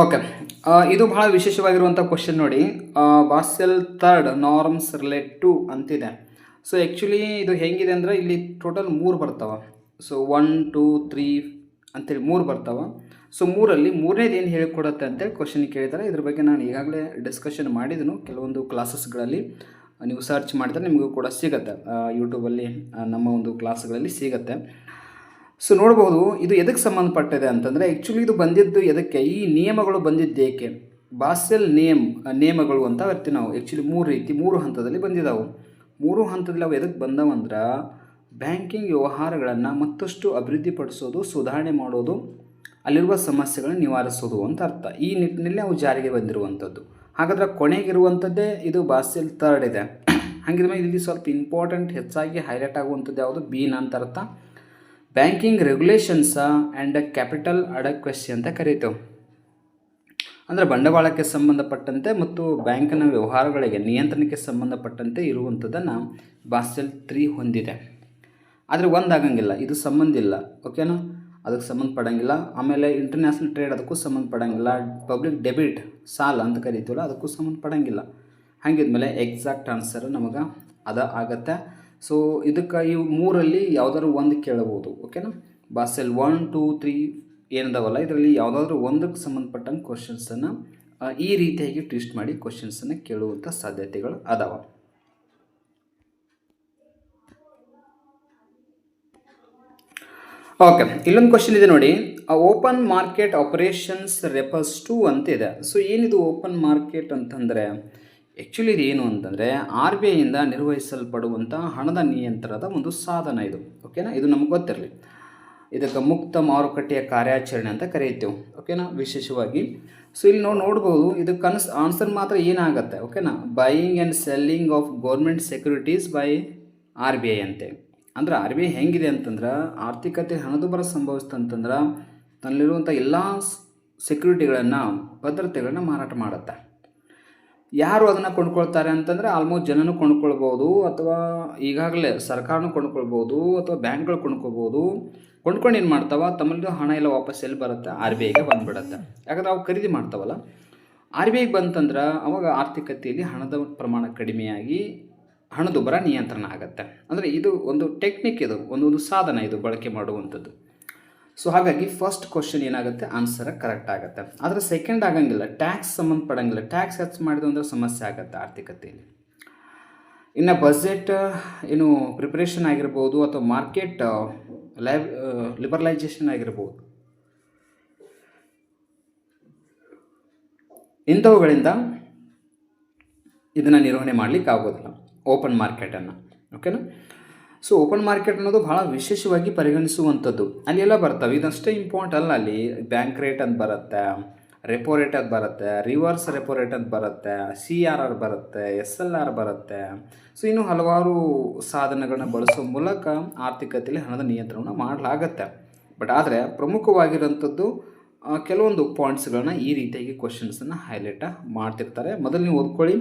ಓಕೆ ಇದು ಬಹಳ ವಿಶೇಷವಾಗಿರುವಂಥ ಕ್ವಶನ್ ನೋಡಿ. Basel third norms related to ಅಂತಿದೆ. ಸೊ ಆ್ಯಕ್ಚುಲಿ ಇದು ಹೆಂಗಿದೆ ಅಂದರೆ ಇಲ್ಲಿ ಟೋಟಲ್ ಮೂರು ಬರ್ತಾವೆ. ಸೊ ಒನ್ ಟೂ ತ್ರೀ ಅಂತೇಳಿ ಮೂರು ಬರ್ತಾವೆ. ಸೊ ಮೂರಲ್ಲಿ ಮೂರನೇದು ಏನು ಹೇಳಿಕೊಡುತ್ತೆ ಅಂತೇಳಿ ಕ್ವಶನ್ ಕೇಳಿದ್ದಾರೆ ಇದ್ರ ಬಗ್ಗೆ ನಾನು ಈಗಾಗಲೇ ಡಿಸ್ಕಷನ್ ಮಾಡಿದನು. ಕೆಲವೊಂದು ಕ್ಲಾಸಸ್ಗಳಲ್ಲಿ ನೀವು ಸರ್ಚ್ ಮಾಡಿದ್ರೆ ನಿಮಗೂ ಕೂಡ ಸಿಗುತ್ತೆ. ಯೂಟ್ಯೂಬಲ್ಲಿ ನಮ್ಮ ಒಂದು ಕ್ಲಾಸ್ಗಳಲ್ಲಿ ಸಿಗುತ್ತೆ. ಸೊ ನೋಡ್ಬೋದು ಇದು ಎದಕ್ಕೆ ಸಂಬಂಧಪಟ್ಟಿದೆ ಅಂತಂದರೆ ಆ್ಯಕ್ಚುಲಿ ಇದು ಬಂದಿದ್ದು ಎದಕ್ಕೆ? ಈ ನಿಯಮಗಳು ಬಂದಿದ್ದು ಏಕೆ? ಬಾಸೆಲ್ ನೇಮ್ ನಿಯಮಗಳು ಅಂತ ಬರ್ತೀವಿ ನಾವು. ಆ್ಯಕ್ಚುಲಿ ಮೂರು ರೀತಿ, ಮೂರು ಹಂತದಲ್ಲಿ ಬಂದಿದ್ದಾವೆ ಮೂರು ಹಂತದಲ್ಲಿ ಅವು ಎದಕ್ಕೆ ಬಂದವಂದ್ರೆ ಬ್ಯಾಂಕಿಂಗ್ ವ್ಯವಹಾರಗಳನ್ನು ಮತ್ತಷ್ಟು ಅಭಿವೃದ್ಧಿಪಡಿಸೋದು, ಸುಧಾರಣೆ ಮಾಡೋದು, ಅಲ್ಲಿರುವ ಸಮಸ್ಯೆಗಳನ್ನು ನಿವಾರಿಸೋದು ಅಂತ ಅರ್ಥ. ಈ ನಿಟ್ಟಿನಲ್ಲಿ ಅವು ಜಾರಿಗೆ ಬಂದಿರುವಂಥದ್ದು. ಹಾಗಾದ್ರೆ ಕೊನೆಗಿರುವಂಥದ್ದೇ ಇದು ಬಾಸೆಲ್ ಥರ್ಡ್ ಇದೆ. ಹಾಗಿದ್ರೆ ಇಲ್ಲಿ ಸ್ವಲ್ಪ ಇಂಪಾರ್ಟೆಂಟ್ ಹೆಚ್ಚಾಗಿ ಹೈಲೈಟ್ ಆಗುವಂಥದ್ದು ಯಾವುದು? ಬೀನ್ ಅಂತ ಅರ್ಥ. Banking regulations and capital adequacy ಅಂತ ಕರೀತೇವೆ ಅಂದರೆ ಬಂಡವಾಳಕ್ಕೆ ಸಂಬಂಧಪಟ್ಟಂತೆ ಮತ್ತು ಬ್ಯಾಂಕಿನ ವ್ಯವಹಾರಗಳಿಗೆ ನಿಯಂತ್ರಣಕ್ಕೆ ಸಂಬಂಧಪಟ್ಟಂತೆ ಇರುವಂಥದ್ದನ್ನು ಬಾಸೆಲ್ ತ್ರೀ ಹೊಂದಿದೆ. ಆದರೆ ಒಂದಾಗಂಗಿಲ್ಲ ಇದು ಸಂಬಂಧ ಇಲ್ಲ ಓಕೆನಾ ಅದಕ್ಕೆ ಸಂಬಂಧಪಡಂಗಿಲ್ಲ ಆಮೇಲೆ ಇಂಟರ್ನ್ಯಾಷನಲ್ ಟ್ರೇಡ್ ಅದಕ್ಕೂ ಸಂಬಂಧಪಡಂಗಿಲ್ಲ ಪಬ್ಲಿಕ್ ಡೆಬಿಟ್ ಸಾಲ ಅಂತ ಕರಿತೀವಲ್ಲ, ಅದಕ್ಕೂ ಸಂಬಂಧಪಡಂಗಿಲ್ಲ ಹಾಗಿದ್ಮೇಲೆ ಎಕ್ಸಾಕ್ಟ್ ಆನ್ಸರ್ ನಮಗೆ ಅದ ಆಗತ್ತೆ. ಸೊ ಇದಕ್ಕೆ ಈ ಮೂರಲ್ಲಿ ಯಾವುದಾದ್ರು ಒಂದು ಕೇಳಬಹುದು ಓಕೆನಾ ಬಾಸೆಲ್ ಒನ್ ಟೂ ತ್ರೀ ಏನದಾವಲ್ಲ, ಇದರಲ್ಲಿ ಯಾವುದಾದ್ರೂ ಒಂದಕ್ಕೆ ಸಂಬಂಧಪಟ್ಟಂಗೆ ಕ್ವಶನ್ಸನ್ನು ಈ ರೀತಿಯಾಗಿ ಟ್ವಿಸ್ಟ್ ಮಾಡಿ ಕ್ವಶನ್ಸನ್ನು ಕೇಳುವಂಥ ಸಾಧ್ಯತೆಗಳು ಅದಾವ. ಓಕೆ ಇಲ್ಲೊಂದು ಕ್ವಶನ್ ಇದೆ ನೋಡಿ. Open market operations refers to ಅಂತ ಇದೆ ಸೊ ಏನಿದು ಓಪನ್ ಮಾರ್ಕೆಟ್ ಅಂತಂದರೆ ಆ್ಯಕ್ಚುಲಿ ಇದು ಏನು ಅಂತಂದರೆ ಆರ್ ಬಿ ಐಯಿಂದ ನಿರ್ವಹಿಸಲ್ಪಡುವಂಥ ಹಣದ ನಿಯಂತ್ರಣದ ಒಂದು ಸಾಧನ ಇದು. ಓಕೆನಾ ಇದು ನಮ್ಗೆ ಗೊತ್ತಿರಲಿ. ಇದಕ್ಕೆ ಮುಕ್ತ ಮಾರುಕಟ್ಟೆಯ ಕಾರ್ಯಾಚರಣೆ ಅಂತ ಕರೆಯುತ್ತೇವೆ ಓಕೆನಾ ವಿಶೇಷವಾಗಿ. ಸೊ ಇಲ್ಲಿ ನಾವು ನೋಡ್ಬೋದು, ಇದು ಕನ್ಸ್ ಆನ್ಸರ್ ಮಾತ್ರ ಏನಾಗುತ್ತೆ? ಓಕೆನಾ buying and selling of government securities by R B I ಅಂತೆ. ಅಂದ್ರೆ ಆರ್ ಬಿ ಐ ಹೆಂಗಿದೆ ಅಂತಂದ್ರೆ ಆರ್ಥಿಕತೆ ಹಣದುಬ್ಬರ ಸಂಭವಿಸ್ತಂತಂದ್ರೆ ತನ್ನಲ್ಲಿರುವಂಥ ಎಲ್ಲ ಸೆಕ್ಯೂರಿಟಿಗಳನ್ನು ಭದ್ರತೆಗಳನ್ನು ಮಾರಾಟ ಮಾಡುತ್ತೆ. ಯಾರು ಅದನ್ನು ಕೊಂಡ್ಕೊಳ್ತಾರೆ ಅಂತಂದರೆ ಆಲ್ಮೋಸ್ಟ್ ಜನನೂ ಕೊಂಡ್ಕೊಳ್ಬೋದು ಅಥವಾ ಈಗಾಗಲೇ ಸರ್ಕಾರನೂ ಕೊಂಡ್ಕೊಳ್ಬೋದು ಅಥವಾ ಬ್ಯಾಂಕ್ಗಳು ಕೊಂಡ್ಕೊಳ್ಬೋದು. ಕೊಂಡ್ಕೊಂಡು ಏನು ಮಾಡ್ತಾವ? ತಮ್ಮಲ್ಲಿರೋ ಹಣ ಎಲ್ಲ ವಾಪಸ್ ಎಲ್ಲಿ ಬರುತ್ತೆ? ಆರ್ ಬಿ ಐಗೆ ಬಂದುಬಿಡುತ್ತೆ. ಯಾಕಂದ್ರೆ ಅವು ಖರೀದಿ ಮಾಡ್ತಾವಲ್ಲ? ಆರ್ ಬಿ ಐಗೆ ಬಂತಂದ್ರೆ ಅವಾಗ ಆರ್ಥಿಕತೆಯಲ್ಲಿ ಹಣದ ಪ್ರಮಾಣ ಕಡಿಮೆಯಾಗಿ ಹಣದುಬ್ಬರ ನಿಯಂತ್ರಣ ಆಗುತ್ತೆ. ಅಂದರೆ ಇದು ಒಂದು ಟೆಕ್ನಿಕ್ ಇದು, ಒಂದು ಒಂದು ಸಾಧನ ಇದು ಬಳಕೆ ಮಾಡುವಂಥದ್ದು. ಸೊ ಹಾಗಾಗಿ ಫಸ್ಟ್ ಕ್ವಶನ್ ಏನಾಗುತ್ತೆ? ಆನ್ಸರ್ ಕರೆಕ್ಟ್ ಆಗುತ್ತೆ. ಆದರೆ ಸೆಕೆಂಡ್ ಆಗಂಗಿಲ್ಲ ಟ್ಯಾಕ್ಸ್ ಸಂಬಂಧಪಡಂಗಿಲ್ಲ. ಟ್ಯಾಕ್ಸ್ ಹೆಚ್ಚು ಮಾಡಿದ ಅಂದರೆ ಸಮಸ್ಯೆ ಆಗುತ್ತೆ ಆರ್ಥಿಕತೆಯಲ್ಲಿ. ಇನ್ನು ಬಜೆಟ್ ಏನು ಪ್ರಿಪ್ರೇಷನ್ ಆಗಿರ್ಬೋದು ಅಥವಾ ಮಾರ್ಕೆಟ್ ಲೈವ್ ಲಿಬರಲೈಸೇಷನ್ ಆಗಿರ್ಬೋದು. ಇಂಥವುಗಳಿಂದ ಇದನ್ನು ನಿರ್ವಹಣೆ ಮಾಡಲಿಕ್ಕೆ ಆಗೋದಿಲ್ಲ ಓಪನ್ ಮಾರ್ಕೆಟನ್ನು ಓಕೆನಾ ಸೊ ಓಪನ್ ಮಾರ್ಕೆಟ್ ಅನ್ನೋದು ಭಾಳ ವಿಶೇಷವಾಗಿ ಪರಿಗಣಿಸುವಂಥದ್ದು. ಅಲ್ಲಿ ಎಲ್ಲ ಬರ್ತವೆ. ಇದಷ್ಟೇ ಇಂಪಾರ್ಟೆಂಟ್ ಅಲ್ಲ ಅಲ್ಲಿ. ಬ್ಯಾಂಕ್ ರೇಟ್ ಅಂತ ಬರುತ್ತೆ ರೆಪೋ ರೇಟ್ ಅಂತ ಬರುತ್ತೆ ರಿವರ್ಸ್ ರೆಪೋ ರೇಟ್ ಅಂತ ಬರುತ್ತೆ ಸಿ ಆರ್ ಆರ್ ಬರುತ್ತೆ ಎಸ್ ಎಲ್ ಆರ್ ಬರುತ್ತೆ. ಸೊ ಇನ್ನು ಹಲವಾರು ಸಾಧನಗಳನ್ನ ಬಳಸೋ ಮೂಲಕ ಆರ್ಥಿಕತೆಯಲ್ಲಿ ಹಣದ ನಿಯಂತ್ರಣ ಮಾಡಲಾಗತ್ತೆ. ಬಟ್ ಆದರೆ ಪ್ರಮುಖವಾಗಿರೋಂಥದ್ದು ಆ, ಕೆಲವೊಂದು ಪಾಯಿಂಟ್ಸ್ಗಳನ್ನ ಈ ರೀತಿಯಾಗಿ ಕ್ವಶನ್ಸನ್ನು ಹೈಲೈಟ ಮಾಡ್ತಿರ್ತಾರೆ. ಮೊದಲು ನೀವು ಓದ್ಕೊಳ್ಳಿ.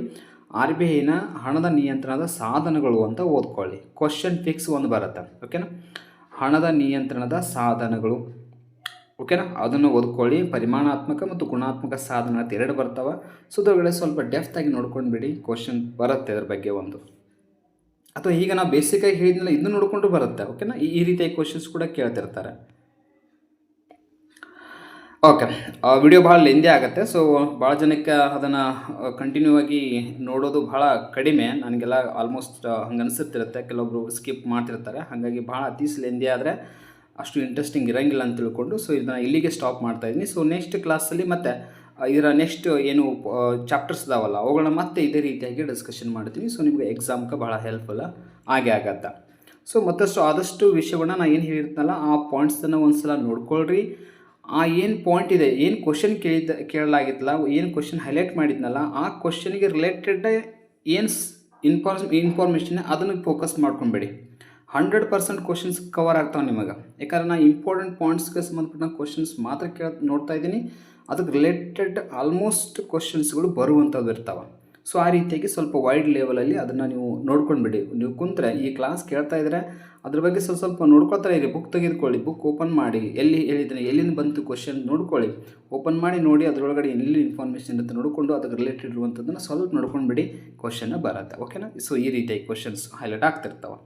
ಆರ್ ಬಿ ಐನ ಹಣದ ನಿಯಂತ್ರಣದ ಸಾಧನಗಳು ಅಂತ ಓದ್ಕೊಳ್ಳಿ. ಕ್ವಶನ್ ಫಿಕ್ಸ್ ಒಂದು ಬರುತ್ತೆ. ಓಕೆನಾ ಹಣದ ನಿಯಂತ್ರಣದ ಸಾಧನಗಳು. ಓಕೆನಾ ಅದನ್ನು ಓದ್ಕೊಳ್ಳಿ. ಪರಿಮಾಣಾತ್ಮಕ ಮತ್ತು ಗುಣಾತ್ಮಕ ಸಾಧನ ಅಂತ ಎರಡು ಬರ್ತಾವೆ. ಸೊ ಅದ್ರೊಳಗಡೆ ಸ್ವಲ್ಪ ಡೆಫ್ತ್ ಆಗಿ ನೋಡ್ಕೊಂಡು ಬಿಡಿ. ಕ್ವಶನ್ ಬರುತ್ತೆ ಅದ್ರ ಬಗ್ಗೆ ಒಂದು. ಅಥವಾ ಈಗ ನಾವು ಬೇಸಿಕಾಗಿ ಹೇಳಿದ್ನಲ್ಲ ಇದನ್ನು ನೋಡಿಕೊಂಡು ಬರುತ್ತೆ. ಓಕೆನಾ ಈ ರೀತಿಯ ಕ್ವಶನ್ಸ್ ಕೂಡ ಕೇಳ್ತಿರ್ತಾರೆ. ಓಕೆ ವಿಡಿಯೋ ಭಾಳ ಲೆಂದಿ ಆಗುತ್ತೆ ಸೊ ಭಾಳ ಜನಕ್ಕೆ ಅದನ್ನು ಕಂಟಿನ್ಯೂ ಆಗಿ ನೋಡೋದು ಭಾಳ ಕಡಿಮೆ. ನನಗೆಲ್ಲ ಆಲ್ಮೋಸ್ಟ್ ಹಂಗೆ ಅನಿಸುತ್ತಿರುತ್ತೆ ಕೆಲವೊಬ್ರು ಸ್ಕಿಪ್ ಮಾಡ್ತಿರ್ತಾರೆ. ಹಾಗಾಗಿ ಭಾಳ ಅತೀಸ್ ಲೆಂದಿ ಆದರೆ ಅಷ್ಟು ಇಂಟ್ರೆಸ್ಟಿಂಗ್ ಇರೋಂಗಿಲ್ಲ ಅಂತ ತಿಳ್ಕೊಂಡು ಸೊ ಇದನ್ನು ಇಲ್ಲಿಗೆ ಸ್ಟಾಪ್ ಮಾಡ್ತಾ ಇದ್ದೀನಿ. ಸೊ ನೆಕ್ಸ್ಟ್ ಕ್ಲಾಸಲ್ಲಿ ಮತ್ತೆ ಇದರ ನೆಕ್ಸ್ಟ್ ಏನು ಚಾಪ್ಟರ್ಸ್ ಇದಾವಲ್ಲ ಅವುಗಳನ್ನ ಮತ್ತೆ ಇದೇ ರೀತಿಯಾಗಿ ಡಿಸ್ಕಷನ್ ಮಾಡ್ತೀನಿ. ಸೊ ನಿಮಗೆ ಎಕ್ಸಾಮ್ಗೆ ಭಾಳ ಹೆಲ್ಪ್ಫುಲ್ ಆಗೇ ಆಗತ್ತೆ. ಸೊ ಮತ್ತಷ್ಟು ಆದಷ್ಟು ವಿಷಯಗಳನ್ನ ನಾನು ಏನು ಹೇಳಿರ್ತೀನಲ್ಲ, ಆ ಪಾಯಿಂಟ್ಸನ್ನು ಒಂದು ಸಲ ನೋಡ್ಕೊಳ್ರಿ. ಆ ಏನು ಪಾಯಿಂಟ್ ಇದೆ, ಏನು ಕ್ವಶನ್ ಕೇಳಿದ ಕೇಳಲಾಗಿತ್ತಲ್ಲ, ಏನು ಕ್ವಶನ್ ಹೈಲೈಟ್ ಮಾಡಿದ್ನಲ್ಲ, ಆ ಕ್ವಶನ್ಗೆ ರಿಲೇಟೆಡ್ ಏನು ಇನ್ಫಾರ್ಮ್ ಇನ್ಫಾರ್ಮೇಷನ್ ಅದನ್ನು ಫೋಕಸ್ ಮಾಡ್ಕೊಬೇಡಿ. ಹಂಡ್ರೆಡ್ ಪರ್ಸೆಂಟ್ ಕ್ವಶನ್ಸ್ ಕವರ್ ಆಗ್ತಾವೆ ನಿಮಗೆ. ಯಾಕಂದ್ರೆ ನಾನು ಇಂಪಾರ್ಟೆಂಟ್ ಪಾಯಿಂಟ್ಸ್ಗೆ ಸಂಬಂಧಪಟ್ಟ ಕ್ವಶನ್ಸ್ ಮಾತ್ರ ಕೇಳ, ನೋಡ್ತಾ ಇದ್ದೀನಿ. ಅದಕ್ಕೆ ರಿಲೇಟೆಡ್ ಆಲ್ಮೋಸ್ಟ್ ಕ್ವಶನ್ಸ್ಗಳು ಬರುವಂಥದ್ದು ಇರ್ತಾವೆ. ಸೊ ಆ ರೀತಿಯಾಗಿ ಸ್ವಲ್ಪ ವೈಡ್ ಲೆವೆಲಲ್ಲಿ ಅದನ್ನು ನೀವು ನೋಡ್ಕೊಂಡ್ಬಿಡಿ. ನೀವು ಕುಂತ್ರೆ ಈ ಕ್ಲಾಸ್ ಕೇಳ್ತಾ ಇದ್ದರೆ ಅದ್ರ ಬಗ್ಗೆ ಸ್ವಲ್ಪ ಸ್ವಲ್ಪ ನೋಡ್ಕೊಳ್ತಾ ಇರಿ ಬುಕ್ ತೆಗೆದುಕೊಳ್ಳಿ ಬುಕ್ ಓಪನ್ ಮಾಡಿ, ಎಲ್ಲಿ ಹೇಳಿದ್ದೀನಿ, ಎಲ್ಲಿಂದ ಬಂತು ಕ್ವಶನ್ ನೋಡ್ಕೊಳ್ಳಿ. ಓಪನ್ ಮಾಡಿ ನೋಡಿ, ಅದರೊಳಗಡೆ ಎಲ್ಲಿ ಇನ್ಫಾರ್ಮೇಷನ್ ಇರುತ್ತೆ ನೋಡಿಕೊಂಡು, ಅದಕ್ಕೆ ರಿಲೇಟೆಡ್ ಇರುವಂಥದ್ದನ್ನು ಸ್ವಲ್ಪ ನೋಡ್ಕೊಂಡ್ಬಿಡಿ ಕ್ವಶನ್ ಬರುತ್ತೆ. ಓಕೆನಾ ಸೊ ಈ ರೀತಿಯಾಗಿ ಕ್ವಶನ್ಸ್ ಹೈಲೈಟ್ ಆಗ್ತಿರ್ತಾವೆ.